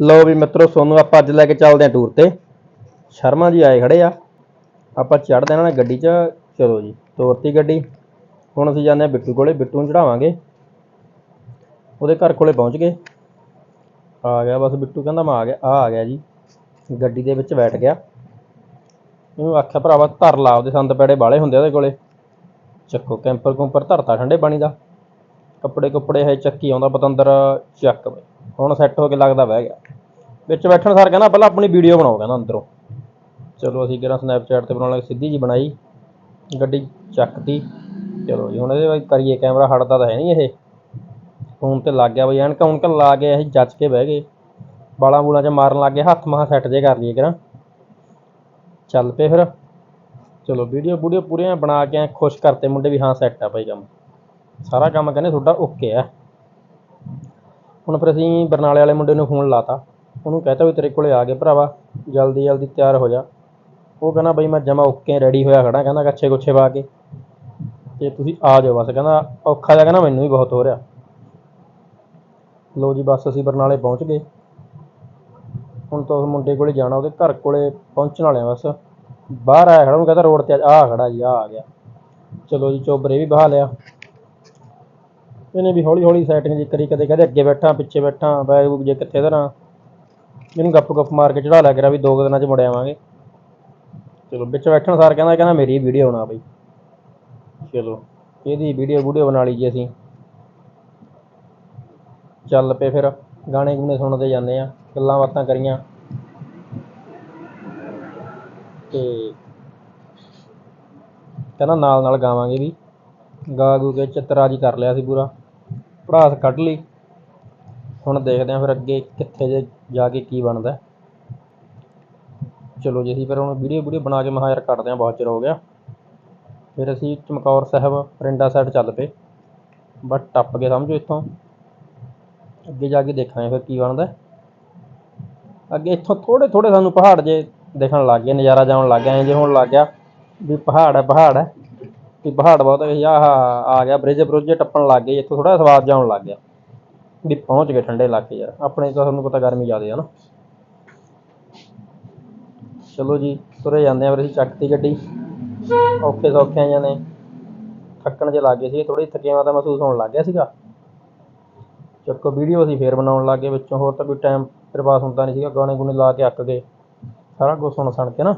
ਲਓ ਵੀ ਮਿੱਤਰੋ, ਸੋਨੂੰ ਆਪਾਂ ਅੱਜ ਲੈ ਕੇ ਚੱਲਦੇ ਆਂ ਟੂਰ ਤੇ। ਸ਼ਰਮਾ ਜੀ ਆਏ ਖੜੇ ਆ। ਆਪਾਂ ਚੜ੍ਹਦੇ ਇਹਨਾਂ ਨੇ ਗੱਡੀ 'ਚ। ਚਲੋ ਜੀ, ਤੋਰਤੀ ਗੱਡੀ। ਹੁਣ ਅਸੀਂ ਜਾਂਦੇ ਆ ਬਿੱਟੂ ਕੋਲੇ। ਬਿੱਟੂ ਨੂੰ ਚੜਾਵਾਂਗੇ ਉਹਦੇ ਘਰ ਕੋਲੇ ਪਹੁੰਚ ਗਏ। ਆ ਗਿਆ ਬਸ, ਬਿੱਟੂ ਕਹਿੰਦਾ ਮੈਂ ਆ ਗਿਆ। ਆ ਆ ਗਿਆ ਜੀ। ਗੱਡੀ ਦੇ ਵਿੱਚ ਬੈਠ ਗਿਆ। ਇਹਨੂੰ ਆਖਿਆ, ਭਰਾਵਾ ਧਰ ਲਾ ਉਹਦੇ ਸੰਦ ਪੈੜੇ ਬਾਲੇ ਹੁੰਦੇ ਉਹਦੇ ਕੋਲੇ। ਚੱਕੋ ਕੈਂਪਰ ਕੁੰਪਰ ਧਰਤਾ ਠੰਡੇ ਪਾਣੀ ਦਾ। ਕੱਪੜੇ ਕੁੱਪੜੇ ਹੈ ਚੱਕੀ ਆਉਂਦਾ ਪਤੰਦਰ ਚੱਕ ਬਈ। ਹੁਣ ਸੈੱਟ ਹੋ ਕੇ ਲੱਗਦਾ ਬਹਿ ਗਿਆ। ਵਿੱਚ ਬੈਠਣ ਸਾਰ ਕਹਿੰਦਾ, ਪਹਿਲਾਂ ਆਪਣੀ ਵੀਡੀਓ ਬਣਾਓ ਕਹਿੰਦਾ ਅੰਦਰੋਂ। ਚਲੋ ਅਸੀਂ ਕਿਹੜਾ ਸਨੈਪਚੈਟ ਤੇ ਬਣਾਉਣ ਲੱਗੇ, ਸਿੱਧੀ ਜੀ ਬਣਾਈ। ਗੱਡੀ ਚੱਕਤੀ। ਚਲੋ ਜੀ, ਹੁਣ ਇਹਦੇ ਵਿੱਚ ਕਰੀਏ ਕੈਮਰਾ ਹਟਦਾ ਤਾਂ ਹੈ ਨਹੀਂ ਇਹ। ਫੋਨ ਤੇ ਲੱਗ ਗਿਆ ਬਈ, ਐਨਕ ਉਨਕ ਲਾ ਕੇ ਅਸੀਂ ਜੱਜ ਕੇ ਬਹਿ ਗਏ। ਬਾਲਾਂ ਬੂਲਾਂ 'ਚ ਮਾਰਨ ਲੱਗ ਗਏ, ਹੱਥ ਮਹਾ ਸੈੱਟ ਜੇ ਕਰ ਲਈਏ ਕਿਰਾਂ ਚੱਲ ਪਏ ਫਿਰ। ਚਲੋ ਵੀਡੀਓ ਵੀਡੀਓ ਪੂਰੀਆਂ ਬਣਾ ਕੇ ਐਂ ਖੁਸ਼ ਕਰਤੇ ਮੁੰਡੇ ਵੀ, ਹਾਂ ਸੈੱਟ ਆ ਭਾਈ ਕੰਮ। ਸਾਰਾ ਕੰਮ ਕਹਿੰਦੇ ਤੁਹਾਡਾ ਓਕੇ ਆ। ਹੁਣ ਫਿਰ ਅਸੀਂ ਬਰਨਾਲੇ ਵਾਲੇ ਮੁੰਡੇ ਨੂੰ ਫੋਨ ਲਾਤਾ। ਉਹਨੂੰ ਕਹਿ ਤਾ ਵੀ ਤੇਰੇ ਕੋਲ ਆ ਗਏ ਭਰਾਵਾ, ਜਲਦੀ ਜਲਦੀ ਤਿਆਰ ਹੋ ਜਾ। ਉਹ ਕਹਿੰਦਾ ਬਈ ਮੈਂ ਜਮਾ ਓਕੇ ਰੈਡੀ ਹੋਇਆ ਖੜਾ, ਕਹਿੰਦਾ ਕੱਛੇ ਗੁੱਛੇ ਪਾ ਕੇ। ਤੇ ਤੁਸੀਂ ਆ ਜਾਓ ਬਸ, ਕਹਿੰਦਾ ਔਖਾ ਜਿਹਾ ਕਹਿੰਦਾ ਮੈਨੂੰ ਵੀ ਬਹੁਤ ਹੋ ਰਿਹਾ। ਲੋ ਜੀ ਬਸ ਅਸੀਂ ਬਰਨਾਲੇ ਪਹੁੰਚ ਗਏ। ਹੁਣ ਤਾਂ ਉਸ ਮੁੰਡੇ ਕੋਲੇ ਜਾਣਾ, ਉਹਦੇ ਘਰ ਕੋਲੇ ਪਹੁੰਚਣ ਵਾਲੇ ਆ ਬਸ। ਬਾਹਰ ਆਇਆ ਖੜਾ, ਉਹਨੂੰ ਕਹਿੰਦਾ ਰੋਡ ਤੇ ਆ ਖੜਾ ਜੀ ਆ ਆ ਗਿਆ। ਚਲੋ ਜੀ, ਚੋਬਰੇ ਵੀ ਬਹਾ ਲਿਆ। ਇਹਨੇ ਵੀ ਹੌਲੀ ਹੌਲੀ ਸੈਟਿੰਗ ਜੀ ਕਰੀ, ਕਦੇ ਕਦੇ ਅੱਗੇ ਬੈਠਾ, ਪਿੱਛੇ ਬੈਠਾ ਬੈਗ ਬੁੱਕ ਜੇ ਕਿੱਥੇ ਧਰਾਂ। ਇਹਨੂੰ ਗੱਪ ਗੱਪ ਮਾਰ ਕੇ ਚੜਾ ਲਿਆ ਕਰਾ ਵੀ ਦੋ ਕੁ ਦਿਨਾਂ ਚ ਮੁੜ ਆਵਾਂਗੇ। ਚਲੋ, ਵਿੱਚ ਬੈਠਣ ਸਾਰ ਕਹਿੰਦਾ ਕਹਿੰਦਾ ਮੇਰੀ ਵੀਡੀਓ ਬਣਾ ਬਈ। ਚਲੋ, ਇਹਦੀ ਵੀਡੀਓ ਵੀਡੀਓ ਬਣਾ ਲਈ ਜੀ ਅਸੀਂ। ਚੱਲ ਪਏ ਫਿਰ, ਗਾਣੇ ਗੁਣੇ ਸੁਣਦੇ ਜਾਂਦੇ ਆ ਗੱਲਾਂ ਬਾਤਾਂ ਕਰੀਆਂ। ਤੇ ਕਹਿੰਦਾ ਨਾਲ ਨਾਲ ਗਾਵਾਂਗੇ ਵੀ। ਗਾ ਗੂ ਕੇ ਚਿੱਤਰਾਜੀ ਕਰ ਲਿਆ ਸੀ ਪੂਰਾ। ਪੜਾਸ ਕੱਢ ਲਈ। ਹੁਣ ਦੇਖਦੇ ਹਾਂ ਫਿਰ ਅੱਗੇ ਕਿੱਥੇ ਜੇ ਜਾ ਕੇ ਕੀ ਬਣਦਾ। ਚਲੋ ਜੀ, ਅਸੀਂ ਫਿਰ ਹੁਣ ਵੀਡੀਓ ਵੀਡੀਓ ਬਣਾ ਕੇ ਮਹਾ ਯਾਰ ਕੱਢਦੇ ਹਾਂ ਬਹੁਤ ਚਿਰ ਹੋ ਗਿਆ। ਫਿਰ ਅਸੀਂ ਚਮਕੌਰ ਸਾਹਿਬ, ਪਰਿੰਡਾ ਸਾਈਡ ਚੱਲ ਪਏ। ਬਟ ਟੱਪ ਕੇ ਸਮਝੋ ਇੱਥੋਂ। ਅੱਗੇ ਜਾ ਕੇ ਦੇਖਾਂਗੇ ਫਿਰ ਕੀ ਬਣਦਾ। ਅੱਗੇ ਇੱਥੋਂ ਥੋੜੇ ਥੋੜੇ ਸਾਨੂੰ ਪਹਾੜ ਜੇ ਦੇਖਣ ਲੱਗ ਗਏ, ਨਜ਼ਾਰਾ ਜਾਣ ਲੱਗ ਗਿਆ ਜੇ ਹੁਣ ਲੱਗ ਗਿਆ ਵੀ ਪਹਾੜ ਹੈ ਪਹਾੜ ਹੈ। ਵੀ ਪਹਾੜ ਬਹੁਤ ਹੈ, ਆਹ ਆ ਗਿਆ, ਬ੍ਰਿਜ ਬਰੁਜ ਟੱਪਣ ਲੱਗ ਗਏ, ਇੱਥੋਂ ਥੋੜਾ ਸਵਾਦ ਜਾਣ ਲੱਗ ਗਿਆ। ਵੀ ਪਹੁੰਚ ਗਏ ਠੰਡੇ ਇਲਾਕੇ ਯਾਰ, ਆਪਣੇ ਤਾਂ ਤੁਹਾਨੂੰ ਪਤਾ ਗਰਮੀ ਜ਼ਿਆਦੇ ਆ ਨਾ। ਚਲੋ ਜੀ, ਤੁਰੇ ਜਾਂਦੇ ਆ ਫਿਰ ਅਸੀਂ ਚੱਕਤੀ ਗੱਡੀ। ਔਖੇ ਸੌਖੇ ਆਈਆਂ ਨੇ। ਥੱਕਣ ਜੇ ਲੱਗ ਗਏ ਸੀ ਥੋੜੀ ਥਕੇਵਾਂ ਤਾਂ ਮਹਿਸੂਸ ਹੋਣ ਲੱਗ ਗਿਆ ਸੀਗਾ। ਚੱਕੋ ਵੀਡੀਓ ਅਸੀਂ ਫੇਰ ਬਣਾਉਣ ਲੱਗ ਗਏ ਵਿੱਚੋਂ, ਹੋਰ ਤਾਂ ਕੋਈ ਟਾਈਮ ਫਿਰ ਪਾਸ ਹੁੰਦਾ ਨਹੀਂ ਸੀਗਾ, ਗਾਣੇ ਗੁਣੇ ਲਾ ਕੇ ਅੱਕ ਗਏ। ਸਾਰਾ ਕੁਝ ਸੁਣ ਸੁਣ ਕੇ ਨਾ।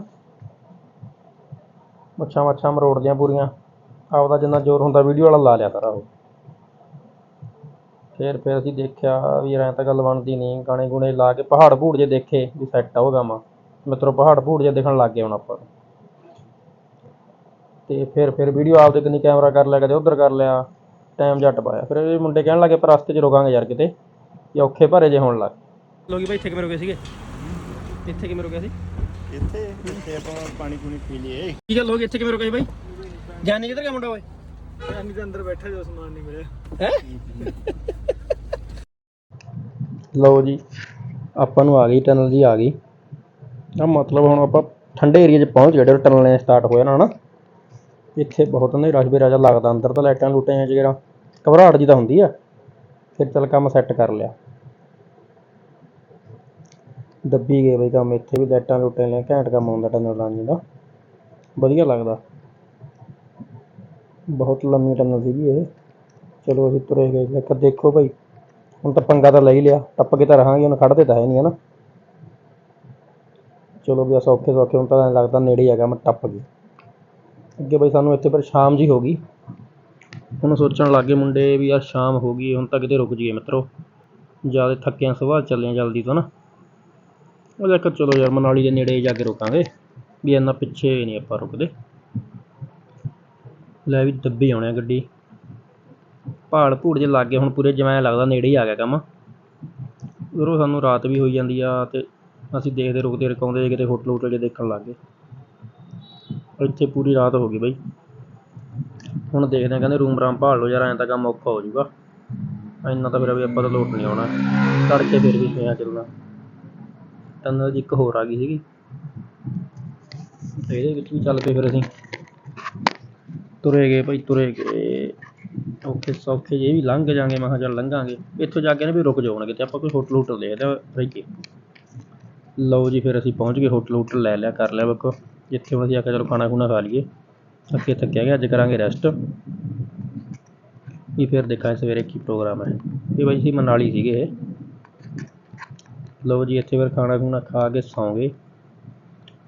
ਮੁੱਛਾਂ ਮੱਛਾਂ ਮਰੋੜਦੀਆਂ ਪੂਰੀਆਂ। ਆਪਦਾ ਜਿੰਨਾ ਜ਼ੋਰ ਹੁੰਦਾ ਵੀਡੀਓ ਵਾਲਾ ਲਾ ਲਿਆ ਸਾਰਾ ਉਹ ਫਿਰ ਫਿਰ ਅਸੀਂ ਦੇਖਿਆ ਵੀ ਐਂ ਤਾਂ ਗੱਲ ਬਣਦੀ ਨਹੀਂ ਗਾਣੇ ਗੁਣੇ ਲਾ ਕੇ ਪਹਾੜ ਭੂੜ ਜੇ ਦੇਖੇ ਵੀ ਸੈੱਟ ਆ ਉਹ ਗਾਮਾ। ਮਿੱਤਰੋ ਪਹਾੜ ਭੂੜ ਜੇ ਦੇਖਣ ਲੱਗ ਗਏ ਹੁਣ ਆਪਾਂ। ਤੇ ਫਿਰ ਫਿਰ ਵੀਡੀਓ ਆਪਦੇ ਕਿੰਨੀ ਕੈਮਰਾ ਕਰ ਲਿਆ ਕਦੇ ਉਧਰ ਕਰ ਲਿਆ ਟਾਈਮ ਜੱਟ ਪਾਇਆ। ਫਿਰ ਇਹ ਮੁੰਡੇ ਕਹਿਣ ਲੱਗੇ ਪਰ ਰਸਤੇ 'ਚ ਰੁਕਾਂਗੇ ਯਾਰ ਕਿਤੇ ਇਹ ਔਖੇ ਭਰੇ ਜੇ ਹੋਣ ਲੱਗ ਲੋਕੀ ਬਾਈ ਇੱਥੇ ਕਿਵੇਂ ਰੁਕੇ ਸੀਗੇ? ਇੱਥੇ ਕਿਵੇਂ ਰੁਕੇ ਸੀ? ਇੱਥੇ ਇੱਥੇ ਆਪਾਂ ਪਾਣੀ ਪੂਣੀ ਪੀ ਲਈਏ। ਕੀ ਗੱਲ ਹੋ ਗਈ? ਇੱਥੇ ਕਿਵੇਂ ਰੁਕੇ ਸੀ ਬਾਈ? ਗਿਆਨੀ ਕਿੱਧਰ ਗਿਆ ਮੁੰਡਾ ਓਏ? ਪਾਣੀ ਦੇ ਅੰਦਰ ਬੈਠਾ ਜੋ ਸਮਾਨ ਨਹੀਂ ਮਿਲਿਆ। ਹੈ? ਲਓ ਜੀ ਆਪਾਂ ਨੂੰ ਆ ਗਈ ਟਨਲ ਜੀ ਆ ਗਈ। ਆ ਮਤਲਬ ਹੁਣ ਆਪਾਂ ਠੰਡੇ ਏਰੀਆ 'ਚ ਪਹੁੰਚ ਗਏ ਜਦੋਂ ਟਨਲ ਨੇ ਸਟਾਰਟ ਹੋਇਆ ਨਾ ਹਨਾ? ਇੱਥੇ ਬਹੁਤ ਨਹੀਂ ਰਸ਼ ਵੀ ਰਾਜਾ ਲੱਗਦਾ ਅੰਦਰ ਤਾਂ ਲਾਈਟਾਂ ਲੂਟਾਂ ਜਿਹੜਾ ਘਬਰਾਹਟ ਜੀ ਤਾਂ ਹੁੰਦੀ ਆ। ਫਿਰ ਚੱਲ ਕੰਮ ਸੈੱਟ ਕਰ ਲਿਆ। ਦੱਬੀ ਗਏ ਬਈ ਕੰਮ ਇੱਥੇ ਵੀ ਲਾਈਟਾਂ ਲੂਟਾਂ ਲਿਆ ਘੈਂਟ ਕੰਮ ਆਉਂਦਾ ਟਨਲ ਰਾਂਝੀ ਦਾ ਵਧੀਆ ਲੱਗਦਾ। ਬਹੁਤ ਲੰਮੀ ਟਨਲ ਸੀਗੀ ਇਹ। ਚਲੋ ਅਸੀਂ ਤੁਰੇ ਗਏ ਇੱਕ ਦੇਖੋ ਭਾਈ, ਹੁਣ ਤਾਂ ਪੰਗਾ ਤਾਂ ਲੈ ਹੀ ਲਿਆ। ਟੱਪ ਕੇ ਤਾਂ ਰਹਾਂਗੇ, ਹੁਣ ਖੜਦੇ ਤਾਂ ਹੈ ਨਹੀਂ, ਹਨਾ? ਚਲੋ ਵੀ ਅਸਾਂ ਔਖੇ ਸੌਖੇ, ਹੁਣ ਤਾਂ ਐਂ ਲੱਗਦਾ ਨੇੜੇ ਹੀ ਹੈਗਾ, ਮੈਂ ਟੱਪ ਗਏ ਅੱਗੇ ਬਈ ਸਾਨੂੰ ਇੱਥੇ ਪਰ ਸ਼ਾਮ ਜੀ ਹੋ ਗਈ। ਹੁਣ ਸੋਚਣ ਲੱਗੇ ਮੁੰਡੇ ਵੀ ਯਾਰ ਸ਼ਾਮ ਹੋ ਗਈ ਹੁਣ ਤਾਂ ਕਿਤੇ ਰੁਕ ਜਾਈਏ ਮਿੱਤਰੋ। ਜ਼ਿਆਦਾ ਥੱਕਿਆਂ ਸੁਬਾਹ ਚੱਲੇ ਆਂ ਜਲਦੀ ਤੋਂ ਨਾ ਉਹ ਦੇਖ, ਚਲੋ ਯਾਰ ਮਨਾਲੀ ਦੇ ਨੇੜੇ ਜਾ ਕੇ ਰੁਕਾਂਗੇ। ਵੀ ਇੰਨਾ ਪਿੱਛੇ ਨਹੀਂ ਆਪਾਂ ਰੁਕਦੇ। ਲੈ ਵੀ ਦੱਬੀ ਆਉਣੇ ਆ ਗੱਡੀ। ਪਹਾੜ ਭੂੜ ਜੇ ਲੱਗ ਗਏ, ਹੁਣ ਪੂਰੇ ਜਿਵੇਂ ਲੱਗਦਾ ਨੇੜੇ ਹੀ ਆ ਗਿਆ ਕੰਮ। ਉਧਰੋਂ ਸਾਨੂੰ ਰਾਤ ਵੀ ਹੋਈ ਜਾਂਦੀ ਆ ਤੇ ਅਸੀਂ ਦੇਖਦੇ ਰੁਕਦੇ ਰਕਾਉਂਦੇ ਕਿਤੇ ਹੋਟਲ ਹੋਟਲ ਜੇ ਦੇਖਣ ਲੱਗ ਗਏ। ਇੱਥੇ ਪੂਰੀ ਰਾਤ ਹੋ ਗਈ ਬਈ। ਹੁਣ ਦੇਖਦੇ ਆ, ਕਹਿੰਦੇ ਰੂਮ ਰਾਮ ਭਾਲ ਲਓ ਯਾਰ, ਐਂ ਤਾਂ ਕੰਮ ਔਖਾ ਹੋ ਜਾਊਗਾ। ਇੰਨਾ ਤਾਂ ਫਿਰ ਵੀ ਆਪਾਂ ਤਾਂ ਲੋਟ ਨਹੀਂ ਆਉਣਾ। ਤੜਕੇ ਫਿਰ ਵੀ ਪਿਆ ਚੱਲਣਾ ਟਨਲ ਜੀ ਇੱਕ ਹੋਰ ਆ ਗਈ ਸੀਗੀ। ਇਹਦੇ ਵਿੱਚ ਵੀ ਚੱਲ ਪਏ ਫਿਰ ਅਸੀਂ। ਤੁਰੇ ਗਏ ਭਾਈ ਤੁਰੇ ਗਏ ਔਖੇ ਸੌਖੇ ਜੇ ਵੀ ਲੰਘ ਜਾਾਂਗੇ, ਮੈਂ ਕਿਹਾ ਚੱਲ ਲੰਘਾਂਗੇ। ਇੱਥੋਂ ਜਾ ਕੇ ਨਾ ਵੀ ਰੁਕ ਜਾਓ ਕਿਤੇ ਆਪਾਂ ਕੋਈ ਹੋਟਲ ਹੋਟਲ ਦੇਖਦੇ ਆ ਰਹੀਏ ਲਓ ਜੀ, ਫਿਰ ਅਸੀਂ ਪਹੁੰਚ ਗਏ, ਹੋਟਲ ਹੋਟਲ ਲੈ ਲਿਆ, ਕਰ ਲਿਆ ਬੁੱਕ। ਜਿੱਥੇ ਹੁਣ ਅਸੀਂ ਆਖਿਆ ਚਲੋ ਖਾਣਾ ਖੂਣਾ ਖਾ ਲਈਏ। ਅੱਗੇ ਥੱਕਿਆ ਗਿਆ, ਅੱਜ ਕਰਾਂਗੇ ਰੈਸਟ ਵੀ ਫਿਰ ਦੇਖਾਂਗੇ ਸਵੇਰੇ ਕੀ ਪ੍ਰੋਗਰਾਮ ਹੈ। ਇਹ ਬਾਈ ਜੀ ਮਨਾਲੀ ਸੀਗੇ। ਇਹ ਲਓ ਜੀ, ਇੱਥੇ ਫਿਰ ਖਾਣਾ ਖੂਣਾ ਖਾ ਕੇ ਸੌਂ ਗਏ।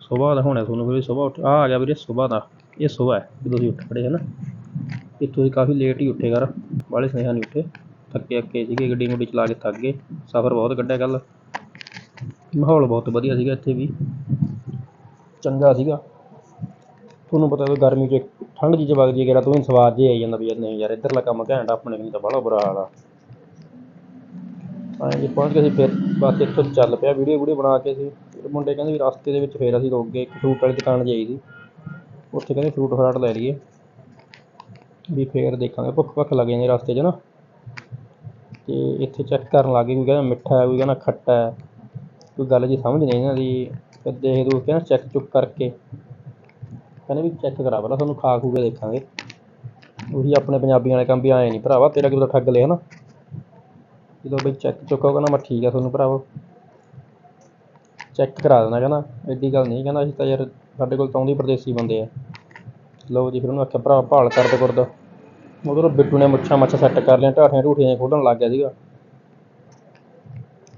ਸੁਬਾਹ ਦਾ ਹੋਣਾ ਤੁਹਾਨੂੰ ਵੀ, ਸੁਬਾਹ ਉੱਠ ਆ ਆ ਗਿਆ ਵੀਰੇ, ਸੁਬਾਹ ਦਾ। ਇਹ ਸੁਬਾਹ ਹੈ ਜਦੋਂ ਤੁਸੀਂ ਉੱਠ ਖੜੇ ਹੈ ਨਾ ਇੱਥੋਂ ਅਸੀਂ ਕਾਫੀ ਲੇਟ ਹੀ ਉੱਠੇ ਕਰ ਬਾਹਲੇ ਸਨੇਹਾ ਨਹੀਂ ਉੱਠੇ ਥੱਕੇ ਅੱਕੇ ਸੀਗੇ ਗੱਡੀ ਗੁੱਡੀ ਚਲਾ ਕੇ ਥੱਕ ਗਏ ਸਫ਼ਰ ਬਹੁਤ ਕੱਢਿਆ ਕੱਲ ਮਾਹੌਲ ਬਹੁਤ ਵਧੀਆ ਸੀਗਾ ਇੱਥੇ ਵੀ ਚੰਗਾ ਸੀਗਾ। ਤੁਹਾਨੂੰ ਪਤਾ ਹੈ ਗਰਮੀ 'ਚ ਠੰਡ ਜਿਹੀ 'ਚ ਵਗਦੀ ਹੈ ਕਿਹੜਾ ਤੂੰ ਸਵਾਦ ਜੇ ਆਈ ਜਾਂਦਾ ਵੀ ਯਾਰ ਨਹੀਂ ਯਾਰ ਇੱਧਰਲਾ ਕੰਮ ਘੈਂਟ ਆ, ਆਪਣੇ ਕੋਲ ਤਾਂ ਬੜਾ ਬੁਰਾ ਹਾਲ ਆ। ਹਾਂ ਜੀ ਪਹੁੰਚ ਗਏ ਸੀ ਫਿਰ ਬਸ ਇੱਥੋਂ ਚੱਲ ਪਿਆ ਵੀਡੀਓ ਵੀਡੀਓ ਬਣਾ ਕੇ ਸੀ ਫਿਰ ਮੁੰਡੇ ਕਹਿੰਦੇ ਵੀ ਰਸਤੇ ਦੇ ਵਿੱਚ ਫੇਰ ਅਸੀਂ ਰੁਕ ਗਏ ਇੱਕ ਫਰੂਟ ਵਾਲੀ ਦੁਕਾਨ ਜਾਈ ਸੀ। ਉੱਥੇ ਕਹਿੰਦੇ ਫਰੂਟ ਫਰਾਟ ਲੈ ਲਈਏ। ਵੀ ਫੇਰ ਦੇਖਾਂਗੇ, ਭੁੱਖ ਭੱਖ ਲੱਗ ਜਾਂਦੀ ਰਸਤੇ 'ਚ ਨਾ। ਤੇ ਇੱਥੇ ਚੈੱਕ ਕਰਨ ਲੱਗ ਲੱਗੇ ਕੋਈ ਕਹਿੰਦਾ ਮਿੱਠਾ ਹੈ, ਕੋਈ ਕਹਿੰਦਾ ਖੱਟਾ ਹੈ। ਕੋਈ ਗੱਲ ਜੀ ਸਮਝ ਨਹੀਂ ਇਹਨਾਂ ਦੀ ਫਿਰ ਦੇਖ ਦੂਖ ਕੇ ਨਾ ਚੈੱਕ ਚੁੱਕ ਕਰਕੇ ਕਹਿੰਦੇ ਵੀ ਚੈੱਕ ਕਰਾ ਪਹਿਲਾਂ, ਤੁਹਾਨੂੰ ਖਾ ਖੂ ਕੇ ਦੇਖਾਂਗੇ। ਉਹੀ ਆਪਣੇ ਪੰਜਾਬੀਆਂ ਵਾਲੇ ਕੰਮ ਵੀ ਆਏ ਨਹੀਂ ਭਰਾਵਾ, ਤੇਰਾ ਕਿਦੋਂ ਠੱਗ ਲਿਆ ਨਾ। ਜਦੋਂ ਬਈ ਚੈੱਕ ਚੁੱਕੋ ਕਹਿੰਦਾ ਮੈਂ ਠੀਕ ਆ ਤੁਹਾਨੂੰ ਭਰਾਵਾ। ਚੈੱਕ ਕਰਾ ਦੇਣਾ ਕਹਿੰਦਾ, ਐਡੀ ਗੱਲ ਨਹੀਂ ਕਹਿੰਦਾ ਅਸੀਂ ਤਾਂ ਯਾਰ ਸਾਡੇ ਕੋਲ ਤਾਂ ਆਉਂਦੇ ਹੀ ਪ੍ਰਦੇਸੀ ਬੰਦੇ ਆ। ਲਓ ਜੀ ਫਿਰ ਉਹਨੂੰ ਆਖਿਆ ਭਰਾ ਭਾਲ ਕਰਦ ਕੁਰਦ ਉਧਰੋਂ ਬਿੱਟੂ ਨੇ ਮੁੱਛਾਂ ਮੱਛਾਂ ਸੈੱਟ ਕਰ ਲਿਆ ਢਾਠੀਆਂ ਢੂਠੀਆਂ ਖੋਲਣ ਲੱਗ ਗਿਆ ਸੀਗਾ।